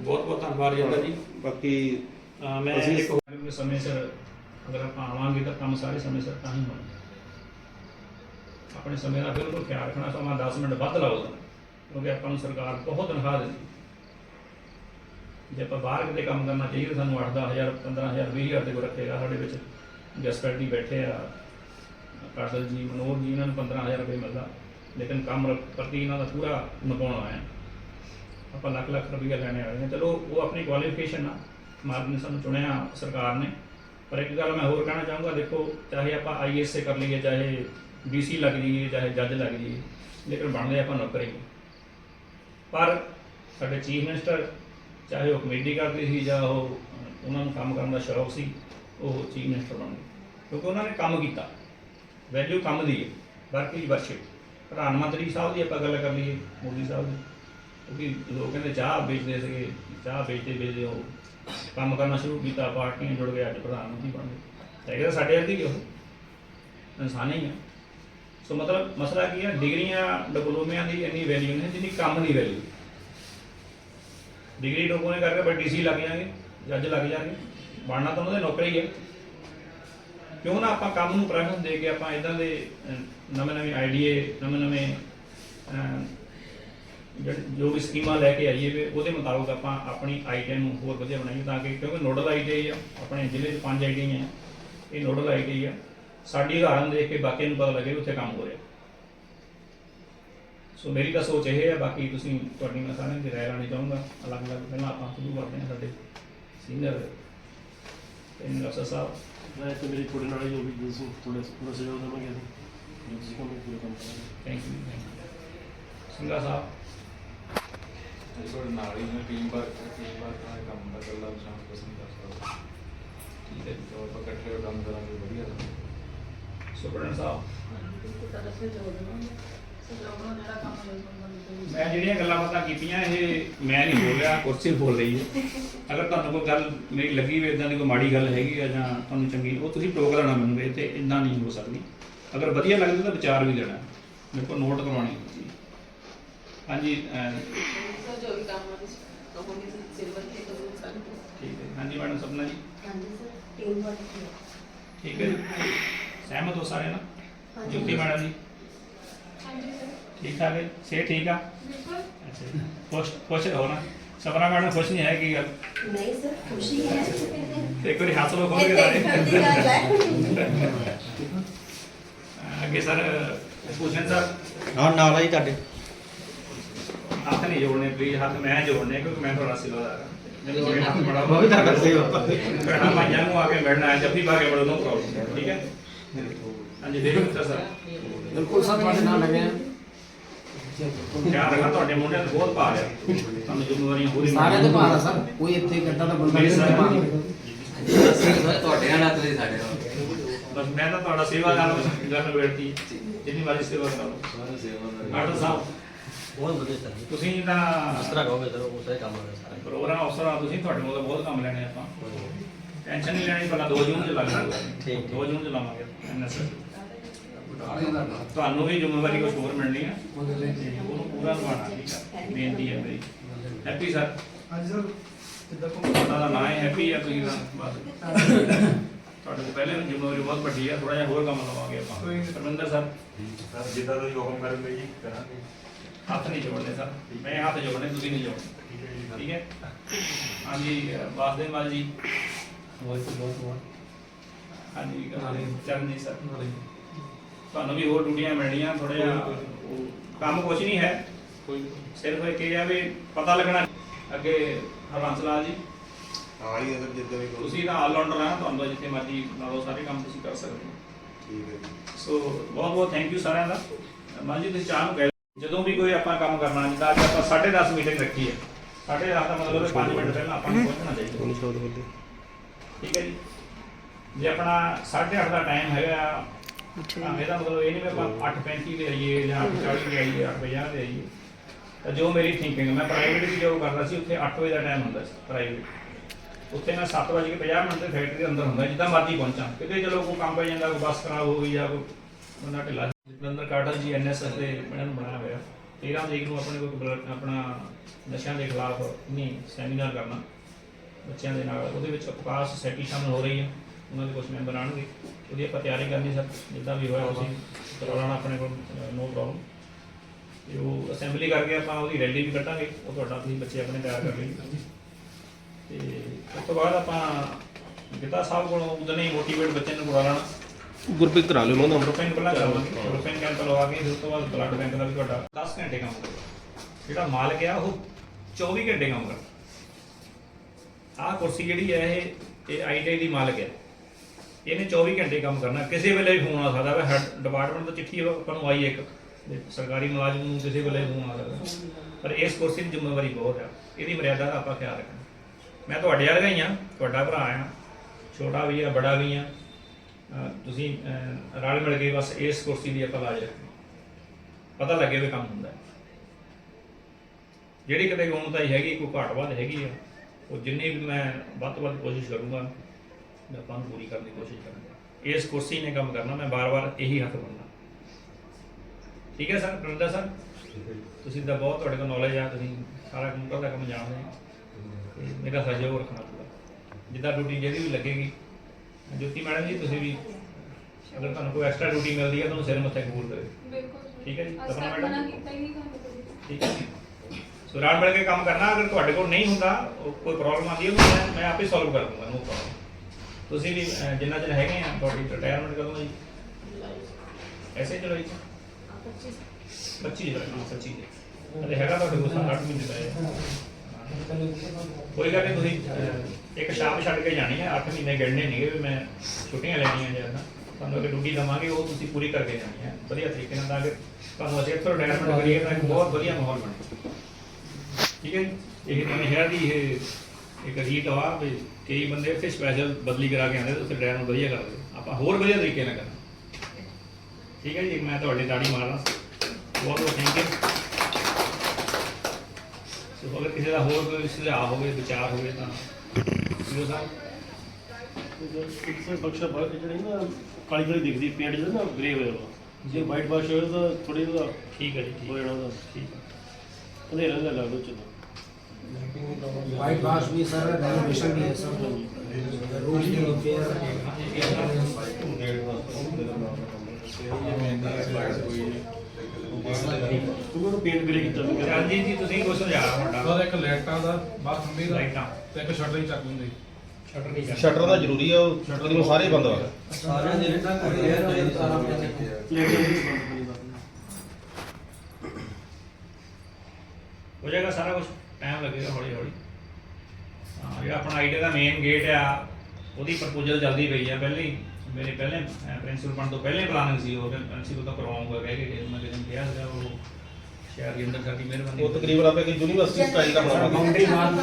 ਬਹੁਤ ਬਹੁਤ ਧੰਨਵਾਦ ਰਜਿੰਦਰ ਜੀ। ਬਾਕੀ ਅਹ ਮੈਂ ਅਸੀਂ- ਇੱਕ ਹੋਰ ਵੀ ਸਮੇਂ ਸਿਰ ਅਗਰ ਆਪਾਂ ਆਵਾਂਗੇ ਤਾਂ ਕੰਮ ਸਾਰੇ ਸਮੇਂ ਸਿਰ ਤਾਂ ਹੀ ਹੋਣਗੇ। ਆਪਣੇ ਸਮੇਂ ਦਾ ਬਿਲਕੁਲ ਖਿਆਲ ਰੱਖਣਾ ਸਮਾਂ 10 ਮਿੰਟ ਵੱਧ ਲਾਓ ਕਿਉਂਕਿ ਆਪਾਂ ਨੂੰ ਸਰਕਾਰ ਬਹੁਤ ਤਨਖਾਹ ਦਿੰਦੀ। ਜੇ ਆਪਾਂ ਬਾਹਰ ਕਿਤੇ ਕੰਮ ਕਰਨਾ ਚਾਹੀਏ ਤਾਂ ਸਾਨੂੰ 8-10000 15000 20000 ਦੇ ਕੋ ਰੱਖੇਗਾ ਸਾਡੇ ਵਿੱਚ। ਗੈਸਟ ਫੈਕਟਰੀ ਬੈਠੇ ਆ। ਕਾਟਲ ਜੀ ਮਨੋਰ ਜੀ ਇਹਨਾਂ ਨੂੰ 15000 ਰੁਪਏ ਮਿਲਦਾ। ਲੇਕਿਨ ਕੰਮ ਪ੍ਰਤੀ ਇਹਨਾਂ ਦਾ ਪੂਰਾ ਨਿਭਾਉਣਾ ਹੈ। ਆਪਾਂ ਲੱਖ ਲੱਖ ਰੁਪਈਆ ਲੈਣੇ ਵਾਲੇ ਨੇ। ਚਲੋ, ਉਹ ਆਪਣੀ ਕੁਆਲੀਫਿਕੇਸ਼ਨ ਆ। ਮਾਲਕ ਨੇ ਸਾਨੂੰ ਚੁਣਿਆ ਸਰਕਾਰ ਨੇ। ਪਰ ਇੱਕ ਗੱਲ ਮੈਂ ਹੋਰ ਕਹਿਣਾ ਚਾਹੂੰਗਾ, ਦੇਖੋ, ਚਾਹੇ ਆਪਾਂ ਆਈਐਸਏ ਕਰ ਲਈਏ, ਚਾਹੇ ਡੀਸੀ ਲੱਗ ਜਾਈਏ, ਚਾਹੇ ਜੱਜ ਲੱਗ ਜਾਈਏ, ਲੇਕਿਨ ਬਣਦੇ ਆਪਾਂ ਨੌਕਰੀ। ਪਰ ਸਾਡੇ ਚੀਫ ਮਿਨਿਸਟਰ, ਚਾਹੇ ਉਹ ਕਮੇਟੀ ਕਰਦੇ ਸੀ ਜਾਂ ਉਹ ਉਹਨਾਂ ਨੂੰ ਕੰਮ ਕਰਨ ਦਾ ਸ਼ੌਕ ਸੀ, ਉਹ ਚੀਫ ਮਿਨਿਸਟਰ ਬਣ ਗਏ। ਕਿਉਂਕਿ ਉਹਨਾਂ ਨੇ ਕੰਮ ਕੀਤਾ। ਵੈਲਿਊ ਕੰਮ ਦੀ ਹੈ। ਵਰਕ ਵਰਸ਼ਿਪ ਪ੍ਰਧਾਨ ਮੰਤਰੀ ਸਾਹਿਬ ਦੀ ਆਪਾਂ ਗੱਲ ਕਰ ਲਈਏ, ਮੋਦੀ ਸਾਹਿਬ ਦੀ। ਕਿਉਂਕਿ ਲੋਕ ਕਹਿੰਦੇ ਚਾਹ ਵੇਚਦੇ ਸੀਗੇ, ਚਾਹ ਵੇਚਦੇ ਵੇਚਦੇ ਉਹ ਕੰਮ ਕਰਨਾ ਸ਼ੁਰੂ ਕੀਤਾ, ਪਾਰਟੀਆਂ ਜੁੜ ਗਏ, ਅੱਜ ਪ੍ਰਧਾਨ ਮੰਤਰੀ ਬਣ ਗਏ। ਤਾਂ ਇਹ ਤਾਂ ਸਾਡੇ ਵਰਗੇ ਉਹ। ਇਨਸਾਨ ਹੀ ਆ। ਸੋ ਮਤਲਬ ਮਸਲਾ ਕੀ ਹੈ ਡਿਗਰੀਆਂ ਡਿਪਲੋਮਿਆਂ ਦੀ ਇੰਨੀ ਵੈਲਿਊ ਨਹੀਂ, ਜਿੰਨੀ ਕੰਮ ਦੀ ਵੈਲਿਊ ਡਿਗਰੀ ਲੋਕਾਂ ਨੇ ਕਰਕੇ ਬਟ ਡੀਸੀ ਲੱਗ ਜਾਣਗੇ, ਜੱਜ ਲੱਗ ਜਾਣਗੇ। ਬਣਨਾ ਤਾਂ ਉਹਨਾਂ ਦੇ ਨੌਕਰੀ ਹੈ ਕਿਉਂ ਨਾ ਆਪਾਂ ਕੰਮ ਨੂੰ ਪ੍ਰੈਫਰੈਂਸ ਦੇ ਕੇ ਆਪਾਂ ਇਦਾਂ ਦੇ ਨਵੇਂ ਨਵੇਂ ਆਈਡੀਏ ਨਵੇਂ ਨਵੇਂ ਜਿਹੜੀ- ਜੋ ਵੀ ਸਕੀਮਾਂ ਲੈ ਕੇ ਆਈਏ ਵੀ ਉਹਦੇ ਮੁਤਾਬਕ ਆਪਾਂ ਆਪਣੀ ਆਈਟੀ ਨੂੰ ਹੋਰ ਵਧੀਆ ਬਣਾਈਏ ਤਾਂ ਕਿ ਕਿਉਂਕਿ ਨੋਡਲ ਆਈਟੀ ਆ ਆਪਣੇ ਜ਼ਿਲ੍ਹੇ 'ਚ ਪੰਜ ਆਈਟੀ ਆ। ਇਹ ਨੋਡਲ ਆਈਟੀ ਆ। ਸਾਡੀ ਉਦਾਹਰਨ ਦੇਖ ਕੇ ਬਾਕੀ ਨੂੰ ਪਤਾ ਲੱਗੇ ਵੀ ਉੱਥੇ ਕੰਮ ਹੋ ਰਿਹਾ। ਸੋ ਮੇਰੀ ਤਾਂ ਸੋਚ ਇਹ ਹੈ ਬਾਕੀ ਤੁਸੀਂ ਤੁਹਾਡੀ ਮੈਂ ਸਾਰਿਆਂ ਦੀ ਰਾਏ ਲੈਣੀ ਚਾਹੂੰਗਾ। ਅਲੱਗ ਅਲੱਗ ਪਹਿਲਾਂ ਆਪਾਂ ਸ਼ੁਰੂ ਕਰਦੇ ਹਾਂ ਸਾਡੇ ਸੀਨੀਅਰ ਤੇ ਅਫਸਰ ਸਾਹਿਬ। ਮੈਂ ਤੇ ਮੇਰੀ ਤੁਹਾਡੇ ਨਾਲ ਜੋ ਵੀ ਤੁਸੀਂ ਥੋੜਾ ਪੂਰਾ ਸਹਿਯੋਗ ਦੇਵਾਂਗੇ ਅਸੀਂ। ਜੋ ਤੁਸੀਂ ਕੰਮ ਪੂਰਾ ਕੰਮ ਕਰਾਂਗੇ ਥੈਂਕ ਯੂ ਥੈਂਕ ਯੂ ਸਿੰਘਾ ਸਾਹਿਬ। ਤੁਹਾਡੇ ਨਾਲ ਹੀ ਮੈਂ ਟੀਮ ਵਰਕ ਟੀਮ ਵਰਕ ਦਾ ਕੰਮ ਦਾ ਗੱਲਾਂ ਸ਼ਾਮ ਪਸੰਦ ਕਰਦਾ ਠੀਕ ਹੈ ਜੀ ਜੋ ਆਪਾਂ ਇਕੱਠੇ ਹੋ ਕੰਮ ਕਰਾਂਗੇ ਵਧੀਆ। ਰਹੇਗਾ ਸੁਪਰਡੈਂਟ ਸਾਹਿਬ ਤਾਂ ਦੱਸੇ ਜੋ ਦੇਣਾ ਸਜਾਉਣਾ ਜਿਹੜਾ ਕੰਮ ਹੈ ਮੈਂ ਜਿਹੜੀਆਂ ਗੱਲਾਂ ਬਾਤਾਂ ਕੀਤੀਆਂ ਇਹ ਮੈਂ ਨਹੀਂ ਬੋਲ ਰਿਹਾ। ਕੁਰਸੀ ਬੋਲ ਰਹੀ ਹੈ। ਅਗਰ ਤੁਹਾਨੂੰ ਕੋਈ ਗੱਲ ਮੇਰੀ ਲੱਗੀ ਵੀ ਇਦਾਂ ਦੀ ਕੋਈ ਮਾੜੀ ਗੱਲ ਹੈਗੀ ਆ ਜਾਂ ਤੁਹਾਨੂੰ ਚੰਗੀ ਉਹ ਤੁਸੀਂ ਟੋਕ ਲੈਣਾ ਮੈਨੂੰ ਵੀ ਤੇ ਇਦਾਂ ਨਹੀਂ ਹੋ ਸਕਦੀ। ਅਗਰ ਵਧੀਆ ਲੱਗਦੀ ਤਾਂ ਵਿਚਾਰ ਵੀ ਦੇਣਾ ਮੇਰੇ ਕੋਲ ਨੋਟ ਕਰਵਾਉਣੀ ਹੁੰਦੀ। ਹਾਂਜੀ ਅਹ, ਸਰ ਜੋ ਵੀ ਕੰਮ ਹੈ ਕਹੋਗੇ ਸਿਲਵਰ ਤੇ ਕਦੋਂ ਸਾਰੇ ਹਾਂਜੀ ਮੈਡਮ ਸਪਨਾ ਜੀ। ਹਾਂਜੀ ਸਰ ਟੀਮ ਵਰਕ ਠੀਕ ਹੈ ਜੀ। ਸਹਿਮਤ ਹੋ ਸਾਰੇ ਨਾ? ਹਾਂਜੀ। ਜੁੱਤੀ ਮੈਡਮ ਜੀ। ਹਾਂਜੀ ਸਰ। ਠੀਕ ਠਾਕ ਹੈ ਸੇ ਠੀਕ ਆ? ਬਿਲਕੁਲ। ਅੱਛਾ ਜੀ। ਖੁਸ਼ ਖੁਸ਼ ਰਹੋ ਨਾ। ਸਪਨਾ ਮੈਡਮ ਖੁਸ਼ ਨਹੀਂ ਹੈ ਕੀ ਗੱਲ। ਨਹੀਂ ਸਰ ਖੁਸ਼ੀ ਹੈ ਤੇ ਇੱਕ ਵਾਰੀ ਹੱਥ ਲੋ ਖੋਲ ਕੇ ਇਹ ਸਾਰੇ। ਤੇ ਗੱਲ ਹੈ ਅੱਗੇ ਸਰ ਭੂਸ਼ਣ ਸਰ। ਹਾਂ ਨਾਲ ਆ ਜੀ ਤੁਹਾਡੇ। ਹੱਥ ਨਹੀਂ ਜੋੜਨੇ ਪਲੀਜ਼ ਹੱਥ ਮੈਂ ਜੋੜਨੇ ਕਿਉਂਕਿ ਮੈਂ ਤੁਹਾਡਾ ਸਿਲਵਾਦਾਰ ਹਾਂ ਬੜਾ ਉਹ ਵੀ ਤੁਹਾਡਾ ਸੇਵਾ ਬੜਾ ਭਾਈਆਂ ਨੂੰ ਆ ਕੇ ਮਿਲਣਾ ਹੈ ਜੱਫੀ ਪਾ ਕੇ ਬੜੋ ਨੋ ਪ੍ਰੋਬਲਮ ਠੀਕ ਹੈ? ਹਾਂਜੀ ਦੇਖ ਮਿੱਤਰ ਸਰ ਬਿਲਕੁਲ ਸਭ ਤੁਹਾਡੇ ਨਾਲ ਲੱਗੇ ਆ। ਖਿਆਲ ਰੱਖਣਾ ਤੁਹਾਡੇ ਮੁੰਡਿਆਂ ਨੂੰ ਬਹੁਤ ਭਾਰ ਹੈ। ਤੁਹਾਨੂੰ ਜ਼ਿੰਮੇਵਾਰੀਆਂ ਪੂਰੀ ਸਾਰਿਆਂ ਦੇ ਭਾਰ ਆ ਸਰ। ਕੋਈ ਇੱਥੇ ਗੱਡਾ ਦਾ ਬੰਦਾ ਨਹੀਂ ਸਰ। ਤੁਹਾਡੇ ਨਾਲ ਹੱਥ ਨਹੀਂ ਸਾਡੇ ਨਾਲ। ਬਸ ਮੈਂ ਤਾਂ ਤੁਹਾਡਾ ਸੇਵਾਦਾਰ ਹਾਂ ਗੱਲ ਬੈਠੀ ਜਿੰਨੀ ਵਾਰੀ ਸੇਵਾ ਕਰੋ। ਸਾਰੇ ਸੇਵਾ ਡਾਕਟਰ ਸਾਹਿਬ ਬਹੁਤ ਵਧੀਆ ਸਰ। ਤੁਸੀਂ ਤਾਂ ਜਿਸ ਤਰ੍ਹਾਂ ਕਹੋਗੇ ਸਰ ਉਹ ਸਾਰੇ ਕੰਮ ਹੋਣੇ ਸਾਰੇ। ਪ੍ਰੋਗਰਾਮ ਅਫਸਰ ਆ ਤੁਸੀਂ ਤੁਹਾਡੇ ਕੋਲ ਬਹੁਤ ਕੰਮ ਲੈਣੇ ਆਪਾਂ। ਟੈਨਸ਼ਨ ਨਹੀਂ ਲੈਣੀ ਪਹਿਲਾਂ 2 ਜੂਨ ਚ ਲੱਗ। ਜਾਊਗਾ ਠੀਕ। 2 ਜੂਨ ਚ ਲਾਵਾਂਗੇ। ਐਨਐਸਐਸ ਤੁਹਾਨੂੰ ਵੀ ਜ਼ਿੰਮੇਵਾਰੀ ਕੁਝ ਹੋਰ ਮਿਲਣੀ ਹੈ ਤੇ ਉਹਨੂੰ ਪੂਰਾ ਨਿਭਾਉਣਾ ਠੀਕ ਹੈ ਬੇਨਤੀ ਹੈ ਮੇਰੀ। ਹੈਪੀ ਸਰ ਹਾਂਜੀ ਸਰ ਜਿੱਦਾਂ ਕੋ ਤੁਹਾਡਾ ਦਾ ਨਾਂ ਹੈ ਹੈਪੀ ਆ ਤੁਸੀਂ ਤਾਂ ਬਸ। ਤੁਹਾਡੇ ਕੋਲ ਪਹਿਲੇ ਨੂੰ ਜ਼ਿੰਮੇਵਾਰੀ ਬਹੁਤ ਵੱਡੀ ਹੈ ਥੋੜਾ ਜਿਹਾ ਹੋਰ ਕੰਮ ਲਵਾਂਗੇ ਆਪਾਂ। ਕੋਈ ਨਹੀਂ। Parminder sir sir. ਜਿੱਦਾਂ ਤੁਸੀਂ ਹੁਕਮ ਕਰੋਗੇ ਜੀ ਕਰਾਂਗੇ। ਹੱਥ ਨਹੀਂ ਜੋੜਨੇ ਸਰ। ਮੈਂ ਹੱਥ ਜੋੜਨੇ ਤੁਸੀਂ ਨਹੀਂ ਜੋੜਨੇ। ਠੀਕ ਹੈ? ਜੀ ਹਾਂਜੀ ਅ, ਵਾਸਦੇਵ ਮਾਲ ਜੀ। ਬਹੁਤ ਬਹੁਤ ਹਾਂਜੀ ਚਰਨਜੀਤ ਸਰ। ਤੁਹਾਨੂੰ ਵੀ ਹੋਰ ਡਿਊਟੀਆਂ ਮਿਲਣੀਆਂ ਥੋੜਾ ਜਿਹਾ ਕੰਮ ਕੁਝ ਨਹੀਂ ਹੈ। ਕੋਈ ਸਿਰਫ ਇੱਕ ਇਹ ਆ ਵੀ ਪਤਾ ਲੱਗਣਾ। ਅੱਗੇ ਹਰਬੰਸ ਲਾਲ ਜੀ। ਹਾਂ ਹੀ ਅਦਰ ਜਿੱਦਾਂ ਵੀ ਤੁਸੀਂ ਤਾਂ ਆਲ ਰਾਊਂਡਰ ਆ ਤੁਹਾਨੂੰ ਤਾਂ ਜਿੱਥੇ ਮਰਜ਼ੀ ਨਾਲੋਂ ਸਾਰੇ ਕੰਮ ਤੁਸੀਂ ਕਰ ਸਕਦੇ ਹੋ। ਠੀਕ ਹੈ ਜੀ। ਸੋ ਬਹੁਤ ਬਹੁਤ ਥੈਂਕ ਯੂ ਸਾਰਿਆਂ ਦਾ। ਮਾਨ ਜੀ ਤੁਸੀਂ ਚਾਹ ਨੂੰ ਜਦੋਂ ਵੀ ਕੋਈ ਆਪਾਂ ਕੰਮ ਕਰਨਾ ਜਿੱਦਾਂ ਅੱਜ ਆਪਾਂ 10:30 ਮੀਟਿੰਗ ਰੱਖੀ ਹੈ। 10:30 ਦਾ ਮਤਲਬ ਹੈ 5 ਮਿੰਟ ਪਹਿਲਾਂ ਆਪਾਂ ਨੂੰ ਪਹੁੰਚਣਾ ਚਾਹੀਦਾ। ਠੀਕ ਹੈ ਜੀ। ਜੇ ਆਪਣਾ 8:30 ਦਾ ਟਾਈਮ ਹੈਗਾ ਤਾਂ ਇਹਦਾ ਮਤਲਬ ਇਹ ਨਹੀਂ ਵੀ ਆਪਾਂ 8:35 ਤੇ ਆਈਏ ਜਾਂ 8:40 ਤੇ ਆਈਏ 8:50 ਤੇ ਆਈਏ। ਤਾਂ ਜੋ ਮੇਰੀ ਥਿੰਕਿੰਗ ਮੈਂ ਪ੍ਰਾਈਵੇਟ ਵੀ ਜੋ ਕਰਦਾ ਸੀ ਉੱਥੇ 8 ਵਜੇ ਦਾ ਟਾਈਮ ਹੁੰਦਾ ਸੀ ਪ੍ਰਾਈਵੇਟ ਉੱਥੇ ਮੈਂ 7:50 ਮਿੰਟ ਤੇ ਫੈਕਟਰੀ ਦੇ ਅੰਦਰ ਹੁੰਦਾ ਜਿੱਦਾਂ ਮਰਜ਼ੀ ਪਹੁੰਚਾਂ। ਕਿਤੇ ਚਲੋ ਕੋਈ ਕੰਮ ਪੈ ਜਾਂਦਾ ਕੋਈ ਬੱਸ ਖਰਾਬ ਹੋ ਗਈ ਜਾਂ ਕੋਈ ਬੰਦਾ ਢਿੱਲਾ ਜਤਿੰਦਰ ਕਾਟਲ ਜੀ ਐਨਐਸਐਸ ਦੇ ਇਹਨਾਂ ਨੂੰ ਬਣਾਇਆ ਹੋਇਆ। 13 ਤਰੀਕ ਨੂੰ ਆਪਣੇ ਕੋਲ ਆਪਣਾ ਨਸ਼ਿਆਂ ਦੇ ਖਿਲਾਫ ਨਹੀਂ, ਸੈਮੀਨਾਰ ਕਰਨਾ ਬੱਚਿਆਂ ਦੇ ਨਾਲ। ਉਹਦੇ ਵਿੱਚ ਅਵਕਾਸ਼ ਸੋਸਾਇਟੀ ਸ਼ਾਮਲ ਹੋ ਰਹੀ ਹੈ। ਉਹਨਾਂ ਦੇ ਕੁਝ ਮੈਂਬਰ ਆਣਗੇ ਉਹਦੀ ਆਪਾਂ ਤਿਆਰੀ ਕਰਨੀ ਸਰ, ਜਿੱਦਾਂ ਵੀ ਹੋਇਆ ਅਸੀਂ ਕਰਵਾਉਣਾ ਆਪਣੇ ਕੋਲ, ਨੋ ਪ੍ਰੋਬਲਮ। ਤੇ ਉਹ ਅਸੈਂਬਲੀ ਕਰਕੇ ਆਪਾਂ ਉਹਦੀ ਰੈਲੀ ਵੀ ਕੱਢਾਂਗੇ। ਉਹ ਤੁਹਾਡਾ ਤੁਸੀਂ ਬੱਚੇ ਆਪਣੇ ਤਿਆਰ ਕਰ ਲਈ ਤੇ ਉਸ ਤੋਂ ਬਾਅਦ ਆਪਾਂ ਗਿੱਤਾ ਸਾਹਿਬ ਕੋਲੋਂ ਉਹਦੇ ਹੀ ਮੋਟੀਵੇਟ ਬੱਚਿਆਂ ਨੂੰ ਬੁਲਾ ਲੈਣਾ। ਗੁਰਪ੍ਰੀਤ ਕਰਾ ਲਿਓ ਉਹਨਾਂ ਦਾ। ਗਰੁੱਪਿੰਗ ਪਹਿਲਾਂ ਕਰਾਵਾਂਗੇ ਗਰੁੱਪਿੰਗ ਕੈਂਪ ਲਵਾ ਫਿਰ ਉਸ ਤੋਂ ਬਾਅਦ ਬਲੱਡ ਬੈਂਕ ਦਾ ਵੀ ਤੁਹਾਡਾ 10 ਘੰਟੇ ਕੰਮ ਕਰੇਗਾ। ਜਿਹੜਾ ਮਾਲਕ ਆ ਉਹ 24 ਘੰਟੇ ਕੰਮ ਕਰਦਾ। ਆਹ ਕੁਰਸੀ ਜਿਹੜੀ ਹੈ ਇਹ ਇਹ ਆਈਟੀ ਦੀ ਮਾਲਕ ਹੈ। ਇਹਨੇ 24 ਘੰਟੇ ਕੰਮ ਕਰਨਾ। ਕਿਸੇ ਵੇਲੇ ਵੀ ਫੋਨ ਆ ਸਕਦਾ ਹੈ ਹੈਡ ਡਿਪਾਰਟਮੈਂਟ ਤੋਂ ਚਿੱਠੀ ਆਪਾਂ ਨੂੰ ਆਈ ਇੱਕ। ਸਰਕਾਰੀ ਮੁਲਾਜ਼ਮ ਨੂੰ ਕਿਸੇ ਵੇਲੇ ਫੋਨ ਆ ਸਕਦਾ। ਪਰ ਇਸ ਕੁਰਸੀ ਦੀ ਜ਼ਿੰਮੇਵਾਰੀ ਬਹੁਤ ਹੈ ਇਹਦੀ ਮਰਿਆਦਾ ਦਾ ਆਪਾਂ ਖਿਆਲ ਰੱਖਣਾ। ਮੈਂ ਤੁਹਾਡੇ ਵਰਗਾ ਹੀ ਆ। ਤੁਹਾਡਾ ਭਰਾ ਆ। ਛੋਟਾ ਵੀ ਆ, ਬੜਾ ਵੀ ਆ। ਤੁਸੀਂ ਰਲ ਮਿਲ ਕੇ ਬਸ ਇਸ ਕੁਰਸੀ ਦੀ ਆਪਾਂ ਲਾਜ ਰੱਖਣੀ। ਪਤਾ ਲੱਗੇ ਵੀ ਕੰਮ ਹੁੰਦਾ ਹੈ। ਜਿਹੜੀ ਕਿਤੇ ਗੁਣਤਾਈ ਹੈਗੀ ਕੋਈ ਘਾਟ ਵੱਧ ਹੈਗੀ ਆ। ਉਹ ਜਿੰਨੀ ਵੀ ਮੈਂ ਵੱਧ ਤੋਂ ਵੱਧ ਕੋਸ਼ਿਸ਼ ਕਰੂੰਗਾ ਮੈਂ ਆਪਾਂ ਨੂੰ ਪੂਰੀ ਕਰਨ ਦੀ ਕੋਸ਼ਿਸ਼ ਕਰਾਂਗਾ। ਇਸ ਕੁਰਸੀ ਨੇ ਕੰਮ ਕਰਨਾ ਮੈਂ ਬਾਰ-ਬਾਰ ਇਹੀ ਹੱਥ ਬੰਨਣਾ ਠੀਕ ਹੈ ਸਰ ਪ੍ਰਵਿੰਦਰ ਸਰ? ਤੁਸੀਂ ਤਾਂ ਬਹੁਤ ਤੁਹਾਡੇ ਕੋਲ ਨੌਲੇਜ ਆ ਤੁਸੀਂ ਸਾਰਾ ਕੰਪਿਊਟਰ ਦਾ ਕੰਮ ਜਾਣਦੇ ਤੇ ਮੇਰਾ ਸਹਿਯੋਗ ਰੱਖਣਾ ਪੂਰਾ ਜਿੱਦਾਂ ਡਿਊਟੀ ਜਿਹੜੀ ਵੀ ਲੱਗੇਗੀ ਜੋਤੀ ਮੈਡਮ ਜੀ ਤੁਸੀਂ ਵੀ ਅਗਰ ਤੁਹਾਨੂੰ ਕੋਈ ਐਕਸਟਰਾ ਡਿਊਟੀ ਮਿਲਦੀ ਹੈ ਤੁਹਾਨੂੰ ਸਿਰ ਮੱਥੇ ਕਬੂਲ ਕਰੇ ਬਿਲਕੁਲ ਠੀਕ ਹੈ ਜੀ? ਤਪਨਾ ਤੱਕ ਮੈਡਮ ਮਨਾ ਕੀਤਾ ਹੀ ਨਹੀਂ ਕਦੀ ਠੀਕ ਹੈ ਜੀ। ਸੋ ਰਲ ਮਿਲ ਕੇ ਕੰਮ ਕਰਨਾ ਅਗਰ ਤੁਹਾਡੇ ਕੋਲ ਨਹੀਂ ਹੁੰਦਾ ਉਹ ਕੋਈ ਪ੍ਰੋਬਲਮ ਆਉਂਦੀ ਹੈ ਉਹ ਮੈਂ ਮੈਂ ਆਪੇ ਸੋਲਵ ਕਰ ਦੂੰਗਾ ਨੋ ਪ੍ਰੋਬਲਮ ਤੁਸੀਂ ਵੀ ਅਹ, ਜਿੰਨਾ ਚਿਰ ਹੈਗੇ ਆ ਤੁਹਾਡੀ ਰਿਟਾਇਰਮੈਂਟ ਕਦੋਂ ਜੀ ਐਸੇ ਚਲੋ ਜੀ। 25 ਜੁਲਾਈ 25 ਅਰੇ ਹੈਗਾ ਤੁਹਾਡੇ ਕੋਲ 8 ਮਹੀਨੇ ਦਾ ਹੈ ਕੋਈ ਗੱਲ ਨਹੀਂ ਤੁਸੀਂ ਅਹ, ਇੱਕ ਸ਼ਾਮ ਛੱਡ ਕੇ ਜਾਣੀ ਹੈ 8 ਮਹੀਨੇ ਗੜਨੇ ਨਹੀਂਗੇ ਵੀ ਮੈਂ ਛੁੱਟੀਆਂ ਲੈਣੀਆਂ ਜਾਂ ਨਾ ਤੁਹਾਨੂੰ ਅਗਰ ਡਿਊਟੀ ਦਵਾਂਗੇ, ਉਹ ਤੁਸੀਂ ਪੂਰੀ ਕਰਕੇ ਜਾਣੀ ਹੈ। ਵਧੀਆ ਤਰੀਕੇ ਨਾਲ ਤਾਂ ਕਿ ਤੁਹਾਨੂੰ ਅਸੀਂ ਇੱਥੋਂ ਰਿਟਾਇਰਮੈਂਟ ਕਰੀਏ ਤਾਂ ਇੱਕ ਬਹੁਤ ਵਧੀਆ ਮਾਹੌਲ ਬਣੇ। ਠੀਕ ਹੈ ਜੀ? ਇਹ ਨਵੇਂ ਸ਼ਹਿਰ ਦੀ ਇਹ ਇੱਕ ਰੀਤ ਆ ਵੀ ਕਈ ਬੰਦੇ ਇੱਥੇ ਸਪੈਸ਼ਲ ਬਦਲੀ ਕਰਾ ਕੇ ਆਉਂਦੇ ਤੇ ਉੱਥੇ ਰਿਟਾਇਰਮੈਂਟ ਵਧੀਆ ਕਰਦੇ। ਆਪਾਂ ਹੋਰ ਵਧੀਆ ਤਰੀਕੇ ਨਾਲ ਕਰਾਂਗੇ। ਠੀਕ ਹੈ ਜੀ? ਮੈਂ ਤੁਹਾਡੀ ਦਾੜੀ ਮਾਰਨਾ ਬਹੁਤ ਬਹੁਤ ਥੈਂਕ ਯੂ ਸੋ ਅਗਰ ਕਿਸੇ ਦਾ ਹੋਰ ਕੋਈ ਸੁਝਾਅ ਹੋਵੇ, ਵਿਚਾਰ ਹੋਵੇ ਤਾਂ ਇੱਕ ਸੇ ਬਖਸ਼ਾ ਬਾਹਰ ਜਿਹੜੀ ਨਾ ਕਾਲੀ ਕਾਲੀ ਦਿਖਦੀ ਪੇਂਟ ਜਿਹੜਾ ਨਾ ਗ੍ਰੇ ਹੋ ਜਾਣਾ ਜੇ ਵਾਈਟ ਵਾਸ਼ ਹੋਇਆ ਤਾਂ ਥੋੜੀ ਉਹਦਾ ਠੀਕ ਹੈ ਜੀ ਹੋ ਜਾਣਾ ਉਹਦਾ ਠੀਕ ਉਹਦੇ ਰੰਗ ਲਾ ਲਓ ਚਲੋ ਵਾਈਟ ਵਾਸ਼ ਵੀ ਸਰ ਰੈਨੋਵੇਸ਼ਨ ਵੀ ਹੈ ਸਰ ਰੋਜ਼ ਦੀ ਰਿਪੇਅਰ ਹੈ ਇਹ ਮੈਂ ਦਾ ਸਲਾਈਡ ਹੋਈ ਹੈ ਤੂੰ ਉਹਨੂੰ ਪੇਂਟ ਗ੍ਰੇ ਕੀਤਾ ਵੀ ਕਰ ਚਰਨਜੀਤ ਜੀ ਤੁਸੀਂ ਕੋਈ ਸੁਝਾਅ ਉਹਦਾ ਤੁਹਾਡਾ ਇੱਕ ਲਾਈਟਾਂ ਦਾ ਬਾਹਰ ਖੰਭੇ ਦਾ ਲਾਈਟਾਂ। ਤੇ ਇੱਕ ਸ਼ਟਰ ਹੀ ਚੱਕ ਲੈਂਦੇ ਸ਼ਟਰ ਨਹੀਂ ਚੱਲਦਾ ਸ਼ਟਰ ਦਾ ਜ਼ਰੂਰੀ ਆ ਉਹ ਤਕਰੀਬਨ ਸਾਰੇ ਬੰਦ ਆ ਸਾਰਿਆਂ ਦੇ ਰੇਟਾਂ ਕਰ ਰਿਹਾ ਸਾਰਾ ਆਪਣੇ ਚੱਕੀ ਪਲੇਟ ਜਿਹੜੀ ਬੰਦ ਕਰੀ ਬਾਤ ਹੋ ਜਾਏਗਾ ਸਾਰਾ ਕੁਝ ਟਾਈਮ ਲੱਗੇਗਾ ਹੌਲੀ ਹੌਲੀ। ਹਾਂ ਜਿਹੜਾ ਆਪਣਾ ਆਈਡੀਆ ਦਾ ਮੇਨ ਗੇਟ ਆ ਉਹਦੀ ਪ੍ਰਪੋਜ਼ਲ ਜਲਦੀ ਪਈ ਆ ਪਹਿਲੇ। ਹੀ ਮੇਰੇ ਪਹਿਲੇ ਪ੍ਰਿੰਸੀਪਲ ਬਣ ਤੋਂ ਪਹਿਲੇ ਪਲਾਨਿੰਗ ਸੀ ਉਹ ਪ੍ਰਿੰਸੀਪਲ ਤਾਂ ਕਰਵਾਉਂਗਾ ਕਹਿ ਕੇ ਮੈਂ ਕਿਸੇ ਕਿਹਾ ਸੀਗਾ ਉਹ ਸ਼ਹਿਰ ਦੇ ਅੰਦਰ ਸਾਡੀ ਮਿਹਰਬਾਨੀ ਉਹ ਤਕਰੀਬਨ ਆਪਾਂ ਕਿ ਯੂਨੀਵਰਸਿਟੀ ਸਟਾਈਲ ਦਾ ਬਣਾਉਣਾ ਬਾਉਂਡਰੀ ਵਾਲ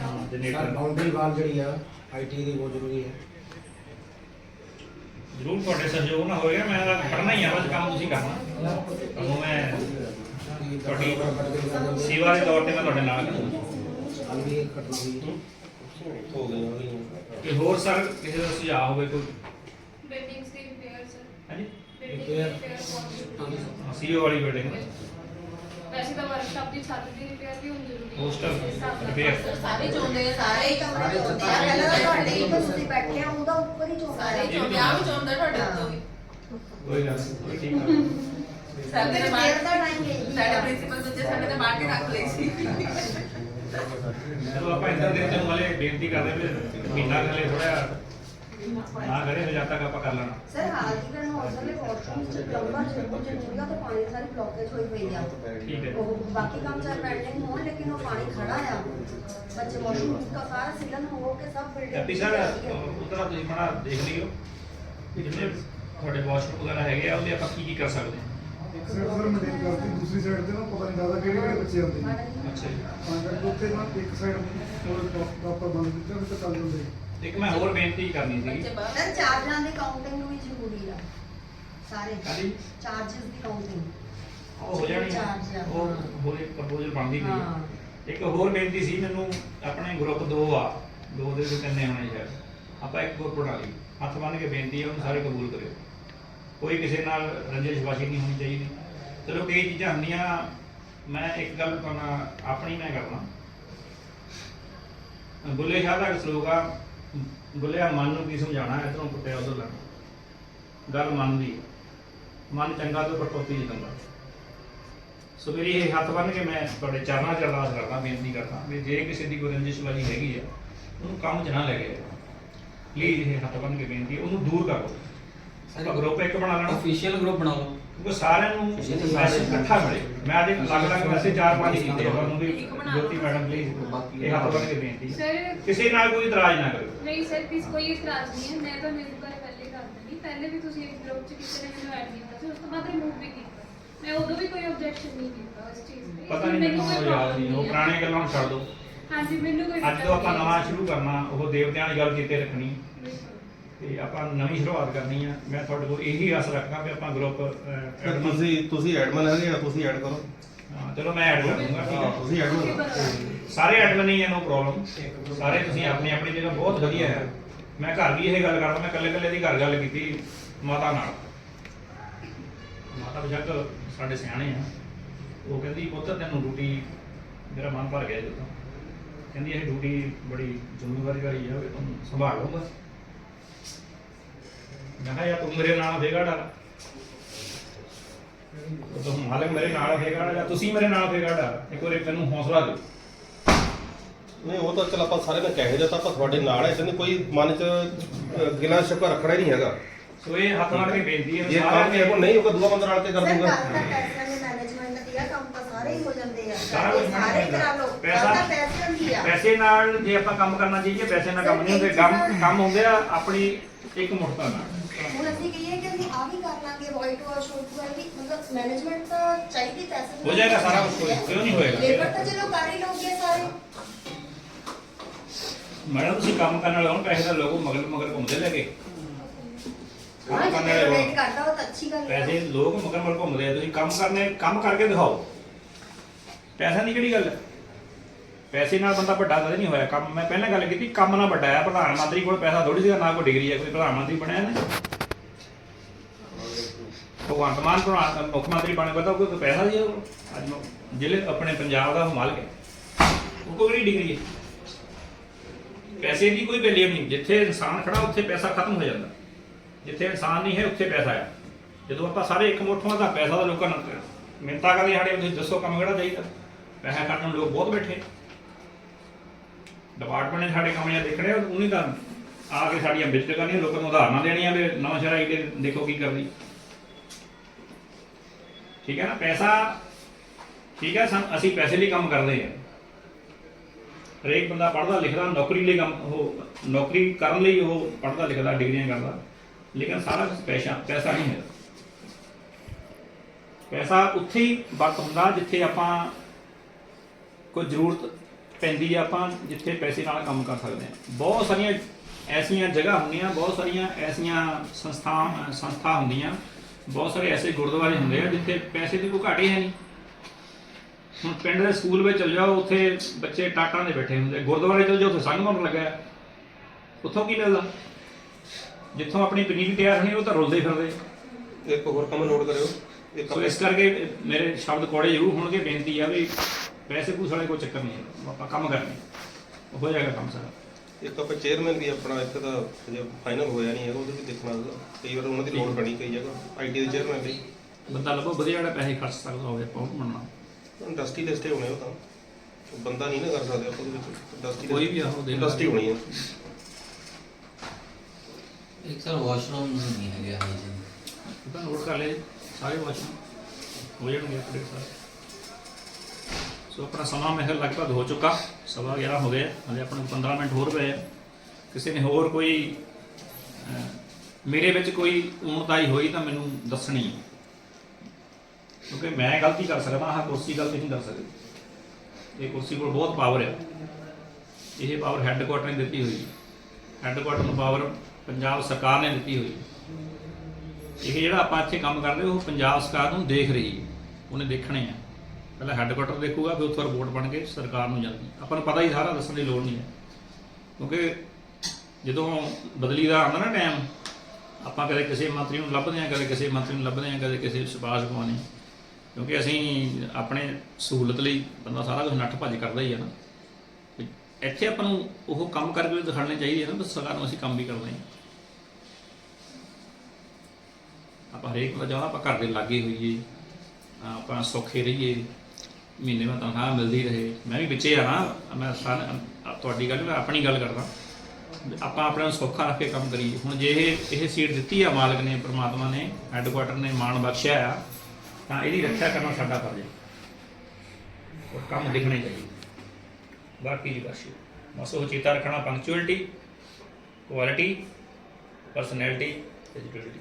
ਹਾਂ ਜਨਰੇਟਰ। ਬਾਉਂਡਰੀ ਵਾਲ ਜਿਹੜੀ ਆ ਆਈਟੀ ਦੀ ਬਹੁਤ ਜ਼ਰੂਰੀ ਹੈ। ਜ਼ਰੂਰ ਤੁਹਾਡੇ ਸਹਿਯੋਗ ਨਾਲ ਹੋਏਗਾ ਮੈਂ ਤਾਂ ਕਰਨਾ ਹੀ ਆ ਬਸ ਕੰਮ ਤੁਸੀਂ ਕਰਨਾ। ਤੁਹਾਨੂੰ ਮੈਂ ਤੁਹਾਡੀ ਸੇਵਾ ਦੇ ਤੌਰ ਤੇ ਮੈਂ ਤੁਹਾਡੇ ਨਾਲ ਹਾਂ ਅਲਵੀ ਘਟਨਾ ਹੋਈ। ਹੋ ਗਈ ਹੋਰ ਸਰ ਕਿਸੇ ਦਾ ਸੁਝਾਅ ਹੋਵੇ ਕੋਈ? ਸੀਓ ਵਾਲੀ ਬਿਲਡਿੰਗ ਵੈਸੇ ਤਾਂ ਵਰਕਸ਼ਾਪ ਦੀ ਛੱਤ ਦੀ ਰਿਪੇਅਰ ਵੀ ਹੁਣ ਜ਼ਰੂਰੀ ਹੈ Hostel ਇਸ ਹਿਸਾਬ ਨਾਲ repair। ਸਰ ਸਾਰੇ ਚਾਹੁੰਦੇ ਆ ਸਾਰੇ ਹੀ ਕਮਰੇ ਚਾਹੁੰਦੇ ਆ। ਸਾਰੇ ਪਹਿਲਾਂ ਤਾਂ ਤੁਹਾਡੇ ਚਾਹੁੰਦੇ ਹੀ ਆ। ਤੁਸੀਂ ਬੈਠੇ ਆ ਉਹਦਾ ਉੱਪਰ ਹੀ ਚਾਹੁੰਦਾ ਸਾਰੇ ਚਾਹੁੰਦੇ ਆ ਵੀ ਚਾਹੁੰਦਾ ਤੁਹਾਡੇ ਤੋਂ ਵੀ। ਕੋਈ ਗੱਲ ਨਹੀਂ ਠੀਕ ਆ। ਸਾਡੇ ਬਾਹਰ ਦਾ। ਸਾਡੇ ਪ੍ਰਿੰਸੀਪਲ ਦੂਜੇ ਸਾਡੇ ਤੇ ਬਾਹਰ ਕੇ ਰੱਖ ਲਈ ਸੀ। ਚਲੋ ਆਪਾਂ ਇੰਦਰ ਦੇ ਚੋਂ ਵਾਲੇ ਬੇਨਤੀ ਕਰਦੇ ਵੀ ਮਹੀਨਾ ਖਲੇ ਥੋੜਾ ਨਾ ਕਰੇ ਜਦ ਤੱਕ ਆਪਾਂ ਕਰ ਲੈਣਾ। ਸਰ ਹਾਲ ਦੀ ਗੱਲ ਹੌਸਲੇ ਵਾਸ਼ਰੂਮ ਚ ਪਲੰਬਰ ਜ਼ਰੂਰ ਜ਼ਰੂਰੀ ਆ ਤੇ ਪਾਣੀ ਦੀ ਸਾਰੀ ਬਲੌਕੇਜ ਹੋਈ ਪਈ ਆ। ਠੀਕ ਹੈ। ਉਹ ਬਾਕੀ ਕੰਮ ਚਾਰ ਪੈਂਡਿੰਗ ਹੋਣ ਲੇਕਿਨ ਉਹ ਪਾਣੀ ਖੜਾ ਆ। ਬੱਚੇ ਵਾਸ਼ਰੂਮ ਦਾ ਸਾਰਾ ਸੀਲਨ ਹੋ ਕੇ ਸਭ ਬਿਲਡਿੰਗ ਐਪੀ ਸਰ ਉਤਰਾ ਤੁਸੀਂ ਬਣਾ ਦੇਖ ਲਿਓ। ਕਿ ਜਿੰਨੇ ਤੁਹਾਡੇ ਵਾਸ਼ਰੂਮ ਵਗੈਰਾ ਹੈਗੇ ਆ ਉਹਦੇ ਆਪਾਂ ਕੀ ਕੀ ਕਰ ਸਕਦੇ ਹਾਂ? ਇੱਕ ਸਾਈਡ ਸਰ ਮੇਨਟੇਨ ਕਰਤੀ ਦੂਸਰੀ ਸਾਈਡ ਤੇ ਨਾ ਪਤਾ ਨਹੀਂ ਲੱਗਦਾ ਕਿਹੜੇ ਕਿਹੜੇ ਬੱਚੇ ਆਉਂਦੇ ਨੇ। ਅੱਛਾ ਜੀ। ਪੰਜ ਕਰਕੇ ਉੱਥੇ ਨਾ ਇੱਕ ਸਾਈਡ ਥੋੜਾ ਪ੍ਰੋਪਰ ਬੰਦ ਕੀਤਾ ਤੇ ਚੱਲ ਜਾਂਦੇ ਇੱਕ ਮੈਂ ਹੋਰ ਬੇਨਤੀ ਕਰਨੀ ਸੀ। ਬੱਚੇ ਬਾਹਰ ਸਰ ਚਾਰਜਾਂ ਦੀ ਕਾਊਂਟਿੰਗ ਵੀ ਜ਼ਰੂਰੀ ਆ। ਸਾਰੇ ਕਾਹਦੀ? ਚਾਰजेस ਦੀ ਕਾਊਂਟਿੰਗ ਉਹ ਹੋ ਜਾਣੀ ਆ। ਆ। ਉਹ ਹੋਰੇ ਪ੍ਰਪੋਜ਼ਲ ਬਣਦੀ ਪਈ ਹਾਂ ਹੈ। ਇੱਕ ਹੋਰ ਬੇਨਤੀ ਸੀ ਮੈਨੂੰ ਆਪਣੇ ਗਰੁੱਪ ਦੋ ਆ। ਦੋ ਦੇ ਵਿੱਚ ਤਿੰਨੇ ਹੋਣੇ ਸ਼ਾਇਦ। ਆਪਾਂ ਇੱਕ ਗਰੁੱਪ ਬਣਾ ਲਈ। ਹੱਥ ਬੰਨ ਕੇ ਬੇਨਤੀ ਹੈ ਉਹਨੂੰ ਸਾਰੇ ਕਬੂਲ ਕਰਿਓ। ਕੋਈ ਕਿਸੇ ਨਾਲ ਰੰਜਿਸ਼ਬਾਜ਼ੀ ਨਹੀਂ ਹੋਣੀ ਚਾਹੀਦੀ। ਚਲੋ ਕਈ ਚੀਜ਼ਾਂ ਹੁੰਦੀਆਂ। ਮੈਂ ਇੱਕ ਗੱਲ ਤੁਹਾਨੂੰ ਆਪਣੀ ਮੈਂ ਕਰਨਾ ਬੁੱਲੇ ਸ਼ਾਹ ਦਾ ਇੱਕ ਸਲੋਕ ਆ ਬੁੱਲਿਆ ਮਨ ਨੂੰ ਕੀ ਸਮਝਾਣਾ ਇਧਰੋਂ ਕੁੱਟਿਆ ਉਧਰ ਲੈਣਾ। ਗੱਲ ਮਨ ਦੀ ਮਨ ਚੰਗਾ ਤੇ ਪ੍ਰਕੋਪੀ ਜਿੰਦਾ ਸੋ ਮੇਰੀ ਇਹ ਹੱਥ ਬੰਨ ਕੇ ਮੈਂ ਤੁਹਾਡੇ ਚਰਨਾਂ 'ਚ ਅਰਦਾਸ ਕਰਦਾ ਬੇਨਤੀ ਕਰਦਾ ਵੀ ਜੇ ਕਿਸੇ ਦੀ ਕੋਈ ਵਾਲੀ ਹੈਗੀ ਆ ਉਹਨੂੰ ਕੰਮ 'ਚ ਨਾ ਲੈ ਕੇ ਪਲੀਜ਼ ਇਹ ਹੱਥ ਬੰਨ ਕੇ ਬੇਨਤੀ ਹੈ, ਉਹਨੂੰ ਦੂਰ ਕਰੋ ਸਾਡਾ ਗਰੁੱਪ ਇੱਕ ਬਣਾ ਲੈਣਾ। ਅਫੀਸ਼ੀਅਲ ਗਰੁੱਪ ਬਣਾਓ। ਕਿਉਂਕਿ ਸਾਰਿਆਂ ਨੂੰ ਮੈਸੇਜ ਇਕੱਠਾ ਮਿਲੇ। ਮੈਂ ਅੱਜ ਅਲੱਗ-ਅਲੱਗ ਮੈਸੇਜ ਚਾਰ ਪੰਜ ਕੀਤੇ ਆ ਤੁਹਾਨੂੰ ਵੀ ਜੋਤੀ ਮੈਡਮ ਪਲੀਜ਼ ਇਹ ਹੱਥ ਬੰਨ ਕੇ ਬੇਨਤੀ। ਹੈ। ਸਰ ਕਿਸੇ ਨਾਲ ਕੋਈ ਇਤਰਾਜ਼ ਨਾ ਕਰੋ। ਨਹੀਂ ਸਰ ਕਿਸ ਕੋਈ ਇਤਰਾਜ਼ ਨਹੀਂ ਹੈ। ਮੈਂ ਤਾਂ ਮੈਨੂੰ ਬਾਰੇ ਪਹਿਲੇ ਕਰ। ਦਿੰਦੀ ਪਹਿਲੇ ਵੀ ਤੁਸੀਂ ਇੱਕ ਗਰੁੱਪ ਚ ਕਿਸੇ ਨੇ ਮੈਨੂੰ ਐਡ ਕੀਤਾ ਸੀ ਉਸ ਤੋਂ ਬਾਅਦ ਰਿਮੂਵ ਵੀ ਕੀਤਾ। ਮੈਂ ਉਦੋਂ ਵੀ ਕੋਈ ਆਬਜੈਕਸ਼ਨ ਨਹੀਂ ਕੀਤਾ ਉਸ ਚੀਜ਼ ਤੇ। ਪਤਾ ਨਹੀਂ ਮੈਨੂੰ ਕੋਈ ਯਾਦ ਨਹੀਂ। ਉਹ ਪੁਰਾਣੇ ਗੱਲਾਂ ਨੂੰ ਛੱਡ ਦਿਓ ਹਾਂਜੀ ਮੈਨੂੰ ਕੋਈ ਅੱਜ ਤੋਂ ਆਪਾਂ ਨਵਾਂ ਸ਼ੁਰੂ ਕਰਨਾ ਉਹ ਦੇਵਤਿਆਂ ਦੀ ਗੱਲ ਕੀਤੇ ਰੱਖਣੀ। ਤੇ ਆਪਾਂ ਨਵੀਂ ਸ਼ੁਰੂਆਤ ਕਰਨੀ ਆ। ਮੈਂ ਤੁਹਾਡੇ ਕੋਲ ਇਹੀ ਆਸ ਰੱਖਦਾ ਵੀ ਆਪਾਂ ਗਰੁੱਪ ਫਿਰ ਤੁਸੀਂ ਤੁਸੀਂ ਐਡਮਨ ਹੈਗੇ ਆ ਤੁਸੀਂ ਐਡ ਕਰੋ? ਚਲੋ ਮੈਂ ਐਡ ਕਰ ਦੂੰਗਾ ਠੀਕ ਹਾਂ। ਤੁਸੀਂ ਐਡਮਨ ਬਰਾਬਰ। ਸਾਰੇ ਐਡਮਨ ਹੀ ਆ ਨੋ ਪ੍ਰੋਬਲਮ ਸਾਰੇ ਤੁਸੀਂ ਆਪਣੀ ਆਪਣੀ ਜਗ੍ਹਾ ਬਹੁਤ ਵਧੀਆ ਹੈ ਮੈਂ ਘਰ ਵੀ ਇਹ ਗੱਲ ਕਰਦਾ ਮੈਂ ਇਕੱਲੇ ਇਕੱਲੇ ਦੀ ਘਰ ਗੱਲ ਕੀਤੀ ਮਾਤਾ ਨਾਲ। ਮਾਤਾ ਬੇਸ਼ੱਕ ਸਾਡੇ ਸਿਆਣੇ ਆ। ਉਹ ਕਹਿੰਦੀ ਪੁੱਤ ਤੈਨੂੰ ਡਿਊਟੀ ਮੇਰਾ ਮਨ ਭਰ ਗਿਆ ਜਦੋਂ। ਕਹਿੰਦੀ ਇਹ ਡਿਊਟੀ ਬੜੀ ਜ਼ਿੰਮੇਵਾਰੀ ਵਾਲੀ ਹੈ ਤੂੰ ਸੰਭਾਲ ਲਊਗਾ। ਮੈਂ ਕਿਹਾ ਤੂੰ ਮੇਰੇ ਨਾਲ ਫੇਗਾ ਡਰ ਉਦੋਂ ਮਾਲਕ ਮੇਰੇ ਨਾਲ ਫੇਗਾ ਜਾਂ ਤੁਸੀਂ ਮੇਰੇ ਨਾਲ ਫੇਗਾ ਇੱਕ ਵਾਰੀ ਮੈਨੂੰ ਹੌਸਲਾ ਦਿਓ। ਨਹੀਂ ਉਹ ਤਾਂ ਚਲ ਆਪਾਂ ਸਾਰੇ ਨੇ ਕਹਿ ਦਿੱਤਾ ਆਪਾਂ ਤੁਹਾਡੇ ਨਾਲ ਹੈ ਇਦਾਂ ਕੋਈ ਮਨ 'ਚ ਅਹ, ਗਿਲਾ ਸ਼ਿਕਵਾ ਰੱਖਣਾ ਹੀ ਨਹੀਂ ਹੈਗਾ। ਸੋ ਇਹ ਹੱਥ ਨਾਲ ਕੇ ਬੇਨਤੀ ਹੈ ਜੇ ਸਾਰਿਆਂ ਕੰਮ ਕਿਸੇ ਕੋਲ ਨਹੀਂ ਹੋਗਾ ਦੂਆ ਬੰਦਾ ਰਲ ਕੇ ਕਰ ਸਰ ਦੂੰਗਾ। ਘਰ ਦਾ ਪੈਸਿਆਂ ਦੇ ਮੈਨੇਜਮੈਂਟ ਦੀ ਆ ਕੰਮ ਤਾਂ ਸਾਰੇ ਹੀ ਹੋ ਜਾਂਦੇ ਆ। ਸਾਰਾ ਕੁਛ ਸਾਰੇ manage ਕਰਾ ਲਓ। ਪੈਸਾ- ਪੈਸਾ ਪੈਸਿਆਂ ਦੀ ਆ। ਪੈਸੇ ਨਾਲ ਜੇ ਆਪਾਂ ਕੰਮ ਕਰਨਾ ਚਾਹੀਏ ਪੈਸੇ ਨਾਲ ਕੰਮ ਨਹੀਂ ਹੁੰਦੇ ਕੰਮ ਕੰਮ ਹੁੰਦੇ ਆ ਆਪਣੀ ਇੱਕ ਮੁਠਤਾ ਨਾਲ ਹੁਣ ਅਸੀਂ ਕਹੀਏ ਕਿ ਅਸੀਂ ਆ ਵੀ ਕਰ ਲਾਂਗੇ ਵਾਈਟ ਵਾਸ਼ ਹੋ ਜੂਗਾ ਵੀ ਮਤਲਬ ਮੈਨੇਜਮੈਂਟ ਤਾਂ ਚਾਹੀਦੀ ਪੈਸੇ ਹੋ ਜਾਏਗਾ ਸਾਰਾ ਕੋਈ- ਕਿਉਂ ਨਹੀਂ ਹੋਏਗਾ? ਲੇਬਰ ਤਾਂ ਚਲੋ ਕਰ ਹੀ ਲਓਗੇ ਸਾਰੇ। ਮੈਡਮ ਤੁਸੀਂ ਕੰਮ ਕਰਨ ਵਾਲੇ ਹੋ ਪੈਸੇ ਦਾ ਲੋਕ ਮਗਰ ਮਗਰ ਘੁੰਮਦੇ ਲੈ ਕੇ। ਹਾਂ ਕੰਮ ਕਰਨ ਵਾਲੇ ਹੋ ਕਰਦਾ ਉਹ ਤਾਂ ਅੱਛੀ ਗੱਲ ਹੈ। ਪੈਸੇ ਲੋਕ ਮਗਰ ਮਗਰ ਘੁੰਮਦੇ ਆ ਤੁਸੀਂ ਕੰਮ ਕਰਨੇ ਕੰਮ ਕਰਕੇ ਦਿਖਾਓ। ਪੈਸਾ ਦੀ ਕਿਹੜੀ ਗੱਲ ਹੈ? ਪੈਸੇ ਨਾਲ ਬੰਦਾ ਵੱਡਾ ਕਦੇ ਨਹੀਂ ਹੋਇਆ ਕੰਮ। ਮੈਂ ਪਹਿਲਾਂ ਗੱਲ ਕੀਤੀ, ਕੰਮ ਨਾਲ ਵੱਡਾ ਹੈ ਪ੍ਰਧਾਨ ਮੰਤਰੀ ਕੋਲ ਪੈਸਾ ਥੋੜੀ ਸੀਗਾ ਨਾ ਕੋਈ ਡਿਗਰੀ ਹੈ ਕੋਈ ਪ੍ਰਧਾਨ ਮੰਤਰੀ ਬਣਿਆ ਨਾ ਭਗਵੰਤ ਮਾਨ ਪ੍ਰਧਾਨ, ਮੁੱਖ ਮੰਤਰੀ ਬਣ ਗਿਆ ਤਾਂ ਕੋਈ ਪੈਸਾ ਸੀ ਉਹ ਅੱਜ ਜ਼ਿਲ੍ਹੇ, ਆਪਣੇ ਪੰਜਾਬ ਦਾ ਮਾਲਕ ਹੈ ਉਹ ਕੋਈ ਡਿਗਰੀ ਹੈ ਪੈਸੇ ਦੀ ਕੋਈ ਵੈਲਿਊ ਨਹੀਂ। ਜਿੱਥੇ ਇਨਸਾਨ ਖੜਾ, ਉੱਥੇ ਪੈਸਾ ਖਤਮ ਹੋ ਜਾਂਦਾ। ਜਿੱਥੇ ਇਨਸਾਨ ਨਹੀਂ ਹੈ, ਉੱਥੇ ਪੈਸਾ ਹੈ ਜਦੋਂ ਆਪਾਂ ਸਾਰੇ ਇੱਕ ਮੁੱਠ ਹੋਂ ਤਾਂ ਪੈਸਾ ਤਾਂ ਲੋਕਾਂ ਨੂੰ ਮਿੰਤਾ ਕਰਦੇ ਸਾਡੇ, ਤੁਸੀਂ ਦੱਸੋ ਕੰਮ ਕਿਹੜਾ ਚਾਹੀਦਾ। ਪੈਸਾ ਕੱਟਣ ਨੂੰ ਲੋਕ ਬਹੁਤ ਬੈਠੇ। ਡਿਪਾਰਟਮੈਂਟ ਨੇ ਸਾਡੇ ਕੰਮ ਜਾਂ ਦੇਖਣੇ ਉਹਨੇ ਤਾਂ ਆ ਕੇ ਸਾਡੀਆਂ ਵਿਜ਼ਿਟ ਕਰਨੀਆਂ, ਲੋਕਾਂ ਨੂੰ ਉਦਾਹਰਨਾਂ ਦੇਣੀਆਂ ਵੀ ਨਵਾਂ ਸ਼ਹਿਰ ਆਈ ਤੇ ਦੇਖੋ ਕੀ ਕਰਦੀ। ਠੀਕ ਹੈ ਨਾ, ਪੈਸਾ, ਠੀਕ ਹੈ, ਸੰ- ਅਸੀਂ ਪੈਸੇ ਲਈ ਕੰਮ ਕਰਦੇ ਹਾਂ। ਹਰੇਕ ਬੰਦਾ ਪੜ੍ਹਦਾ ਲਿਖਦਾ, ਨੌਕਰੀ ਲਈ ਕੰਮ, ਉਹ ਨੌਕਰੀ ਕਰਨ ਲਈ ਉਹ ਪੜ੍ਹਦਾ ਲਿਖਦਾ, ਡਿਗਰੀਆਂ ਕਰਦਾ। ਲੇਕਿਨ ਸਾਰਾ ਕੁਛ ਪੈਸਾ ਪੈਸਾ ਨਹੀਂ ਹੈ ਪੈਸਾ ਉੱਥੇ ਹੀ ਵਕਤ ਹੁੰਦਾ ਜਿੱਥੇ ਆਪਾਂ ਕੋਈ ਜ਼ਰੂਰਤ ਪੈਂਦੀ ਆ ਆਪਾਂ ਜਿੱਥੇ ਪੈਸੇ ਨਾਲ ਕੰਮ ਕਰ ਸਕਦੇ ਹਾਂ ਬਹੁਤ ਸਾਰੀਆਂ ਐਸੀਆਂ ਜਗ੍ਹਾ ਹੁੰਦੀਆਂ ਬਹੁਤ ਸਾਰੀਆਂ ਐਸੀਆਂ ਸੰਸਥਾ ਸੰਸਥਾ ਹੁੰਦੀਆਂ ਬਹੁਤ ਸਾਰੇ ਐਸੇ ਗੁਰਦੁਆਰੇ ਹੁੰਦੇ ਆ ਜਿੱਥੇ ਪੈਸੇ ਦੀ ਕੋਈ ਘਾਟ ਹੀ ਨਹੀਂ। ਹੁਣ ਪਿੰਡ ਦੇ ਸਕੂਲ ਵਿੱਚ ਚਲ ਜਾਓ ਉੱਥੇ ਬੱਚੇ ਟਾਟਾਂ ਦੇ ਬੈਠੇ ਹੁੰਦੇ ਗੁਰਦੁਆਰੇ ਚਲ ਜਾਓ ਉੱਥੇ ਸੰਗਮਰ ਲੱਗਾ। ਉੱਥੋਂ ਕੀ ਮਿਲਦਾ? ਜਿੱਥੋਂ ਆਪਣੀ ਪਨੀਰੀ ਤਿਆਰ ਹੋਣੀ ਉਹ ਤਾਂ ਰੁਲਦੇ ਫਿਰਦੇ। ਇੱਕ ਹੋਰ ਕੰਮ ਨੋਟ ਕਰਿਓ। ਸੋ ਇਸ ਕਰਕੇ ਮੇਰੇ ਸ਼ਬਦ ਕੋੜੇ ਜ਼ਰੂਰ ਹੋਣਗੇ ਬੇਨਤੀ ਆ ਵੀ ਪੈਸੇ ਪੂਸ ਵਾਲੇ ਕੋਈ ਚੱਕਰ ਨਹੀਂ ਹੈ। ਆਪਾਂ ਕੰਮ ਕਰਨੇ ਹੋ ਜਾਏਗਾ ਕੰਮ ਸਾਰਾ। ਇੱਕ ਆਪਾਂ ਚੇਅਰਮੈਨ ਵੀ ਆਪਣਾ ਇੱਕ ਤਾਂ ਜੇ ਫਾਈਨਲ ਹੋਇਆ ਨਹੀਂ ਹੈਗਾ ਉਹਦੇ ਵੀ ਦੇਖਣਾ ਹੋਊਗਾ। ਕਈ ਵਾਰ ਉਹਨਾਂ ਦੀ ਲੋੜ ਪੈਣੀ ਕਈ ਜਗ੍ਹਾ ਆਈਟੀ ਦੇ ਚੇਅਰਮੈਨ ਲਈ ਬੰਦਾ ਲੱਭੋ ਵਧੀਆ ਜਿਹੜਾ ਪੈਸੇ ਖਰਚ ਸਕਦਾ ਹੋਵੇ ਆਪਾਂ ਉਹ ਬਣਨਾ ਇੰਡਸਟਰੀ ਲਿਸਟੇ ਹੋਣੇ ਉਹ ਤਾਂ। ਬੰਦਾ ਨਹੀਂ ਨਾ ਕਰ ਸਕਦੇ ਆਪਾਂ ਉਹਦੇ ਵਿੱਚ। ਇੰਡਸਟਰੀ ਕੋਈ ਵੀ ਆ, ਉਹ ਦੇਖ ਇੰਡਸਟਰੀ ਹੋਣੀ ਹੈ। ਇੱਕ ਸਰ ਵਾਸ਼ਰੂਮ ਨਹੀਂ ਹੈਗੇ ਹਾਈਜੀਨ। ਤਾਂ ਨੋਟ ਕਰ ਲੈ ਸਾਰੇ ਵਾਸ਼ਨ ਹੋ ਜਾਣਗੇ ਆਪਣੇ ਸਾਰੇ ਸੋ ਆਪਣਾ ਸਮਾਂ ਮੇਰੇ ਲਗਭਗ ਹੋ ਚੁੱਕਾ। ਸਵਾ 11 ਹੋ ਗਏ, ਹਲੇ ਆਪਣੇ ਕੋਲ 15 ਮਿੰਟ ਹੋਰ ਪਏ ਕਿਸੇ ਨੇ ਹੋਰ ਕੋਈ ਮੇਰੇ ਵਿੱਚ ਕੋਈ ਊਣਤਾਈ ਹੋਈ ਤਾਂ ਮੈਨੂੰ ਦੱਸਣੀ ਹੈ ਕਿਉਂਕਿ ਮੈਂ ਗਲਤੀ ਕਰ ਸਕਦਾ ਹਾਂ ਕੁਰਸੀ ਗਲਤੀ ਨਹੀਂ ਕਰ ਸਕਦੀ। ਇਹ ਕੁਰਸੀ ਕੋਲ ਬਹੁਤ ਪਾਵਰ ਹੈ ਇਹ ਪਾਵਰ ਹੈੱਡਕੁਆਟਰ ਨੇ ਦਿੱਤੀ ਹੋਈ। ਹੈੱਡਕੁਆਟਰ ਨੂੰ ਪਾਵਰ ਪੰਜਾਬ ਸਰਕਾਰ ਨੇ ਦਿੱਤੀ ਹੋਈ। ਇਹ ਜਿਹੜਾ ਆਪਾਂ ਇੱਥੇ ਕੰਮ ਕਰਦੇ, ਉਹ ਪੰਜਾਬ ਸਰਕਾਰ ਨੂੰ ਦੇਖ ਰਹੀ ਹੈ। ਉਹਨੇ ਦੇਖਣੇ ਆ। ਪਹਿਲਾਂ ਹੈੱਡਕੁਆਟਰ ਦੇਖੂਗਾ, ਫਿਰ ਉੱਥੋਂ ਰਿਪੋਰਟ ਬਣ ਕੇ ਸਰਕਾਰ ਨੂੰ ਜਾਂਦੀ। ਆਪਾਂ ਨੂੰ ਪਤਾ ਹੀ ਸਾਰਾ ਦੱਸਣ ਦੀ ਲੋੜ ਨਹੀਂ ਹੈ। ਕਿਉਂਕਿ ਜਦੋਂ ਬਦਲੀ ਦਾ ਆਉਂਦਾ ਨਾ ਟਾਈਮ ਆਪਾਂ ਕਦੇ ਕਿਸੇ ਮੰਤਰੀ ਨੂੰ ਲੱਭਦੇ ਹਾਂ, ਕਦੇ ਕਿਸੇ ਮੰਤਰੀ ਨੂੰ ਲੱਭਦੇ ਹਾਂ, ਕਦੇ ਕਿਸੇ ਸਿਫਾਰਿਸ਼ ਪਵਾਉਣੀ ਕਿਉਂਕਿ ਅਸੀਂ ਆਪਣੇ ਸਹੂਲਤ ਲਈ ਬੰਦਾ ਸਾਰਾ ਕੁਝ ਨੱਠ ਭੱਜ ਕਰਦਾ ਹੀ ਹੈ ਨਾ। ਇੱਥੇ ਆਪਾਂ ਨੂੰ ਉਹ ਕੰਮ ਕਰਕੇ ਵੀ ਦਿਖਾਉਣੇ ਚਾਹੀਦੇ ਆ ਨਾ, ਬਸ ਸਰਕਾਰ ਨੂੰ ਅਸੀਂ ਕੰਮ ਵੀ ਕਰਦੇ ਹਾਂ ਆਪਾਂ ਹਰੇਕ ਦਾ ਚਾਹੁੰਦਾ ਆਪਾਂ ਘਰ ਦੇ ਲਾਗੇ ਹੋਈਏ, ਆਪਾਂ ਸੌਖੇ ਰਹੀਏ। ਮਹੀਨੇ ਬਾਅਦ ਤਨਖਾਹ ਮਿਲਦੀ ਰਹੇ। ਮੈਂ ਵੀ ਵਿੱਚੇ ਆ ਮੈਂ ਸਾਰ- ਤੁਹਾਡੀ ਗੱਲ, ਮੈਂ ਆਪਣੀ ਗੱਲ ਕਰਦਾ। ਆਪਾਂ ਆਪਣੇ ਨੂੰ ਸੌਖਾ ਰੱਖ ਕੇ ਕੰਮ ਕਰੀਏ। ਹੁਣ ਜੇ ਇਹ ਇਹ ਸੀਟ ਦਿੱਤੀ ਆ ਮਾਲਕ ਨੇ, ਪ੍ਰਮਾਤਮਾ ਨੇ ਹੈੱਡਕੁਆਟਰ ਨੇ, ਮਾਣ ਬਖਸ਼ਿਆ ਆ, ਤਾਂ ਇਹਦੀ ਰੱਖਿਆ ਕਰਨਾ ਸਾਡਾ ਫਰਜ਼ ਹੈ। ਉਹ ਕੰਮ ਦਿਖਣੇ ਚਾਹੀਦੇ। ਬਾਕੀ ਜੀ ਬਸ। ਬਸ ਉਹ ਚੇਤਾ ਰੱਖਣਾ punctuality quality personality educative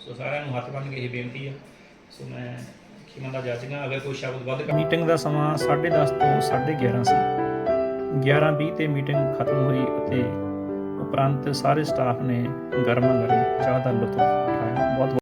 so ਸਾਰਿਆਂ ਨੂੰ ਹੱਥ ਬੰਨ੍ਹ ਕੇ ਇਹ ਬੇਨਤੀ ਆ। ਸੋ ਮੈਂ ਖਿਮਾ ਦਾ ਜਾਚਗਾ ਅਗਰ ਕੋਈ ਸ਼ਬਦ ਵੱਧ ਮੀਟਿੰਗ ਦਾ ਸਮਾਂ 10:30 ਤੋਂ 11:30 ਸੀ। 11:20 ਤੇ ਮੀਟਿੰਗ ਖਤਮ ਹੋਈ ਅਤੇ ਉਪਰੰਤ ਸਾਰੇ ਸਟਾਫ ਨੇ ਗਰਮਾ ਗਰਮ ਚਾਹ ਦਾ ਲੁਤਫ ਉਠਾਇਆ। ਬਹੁਤ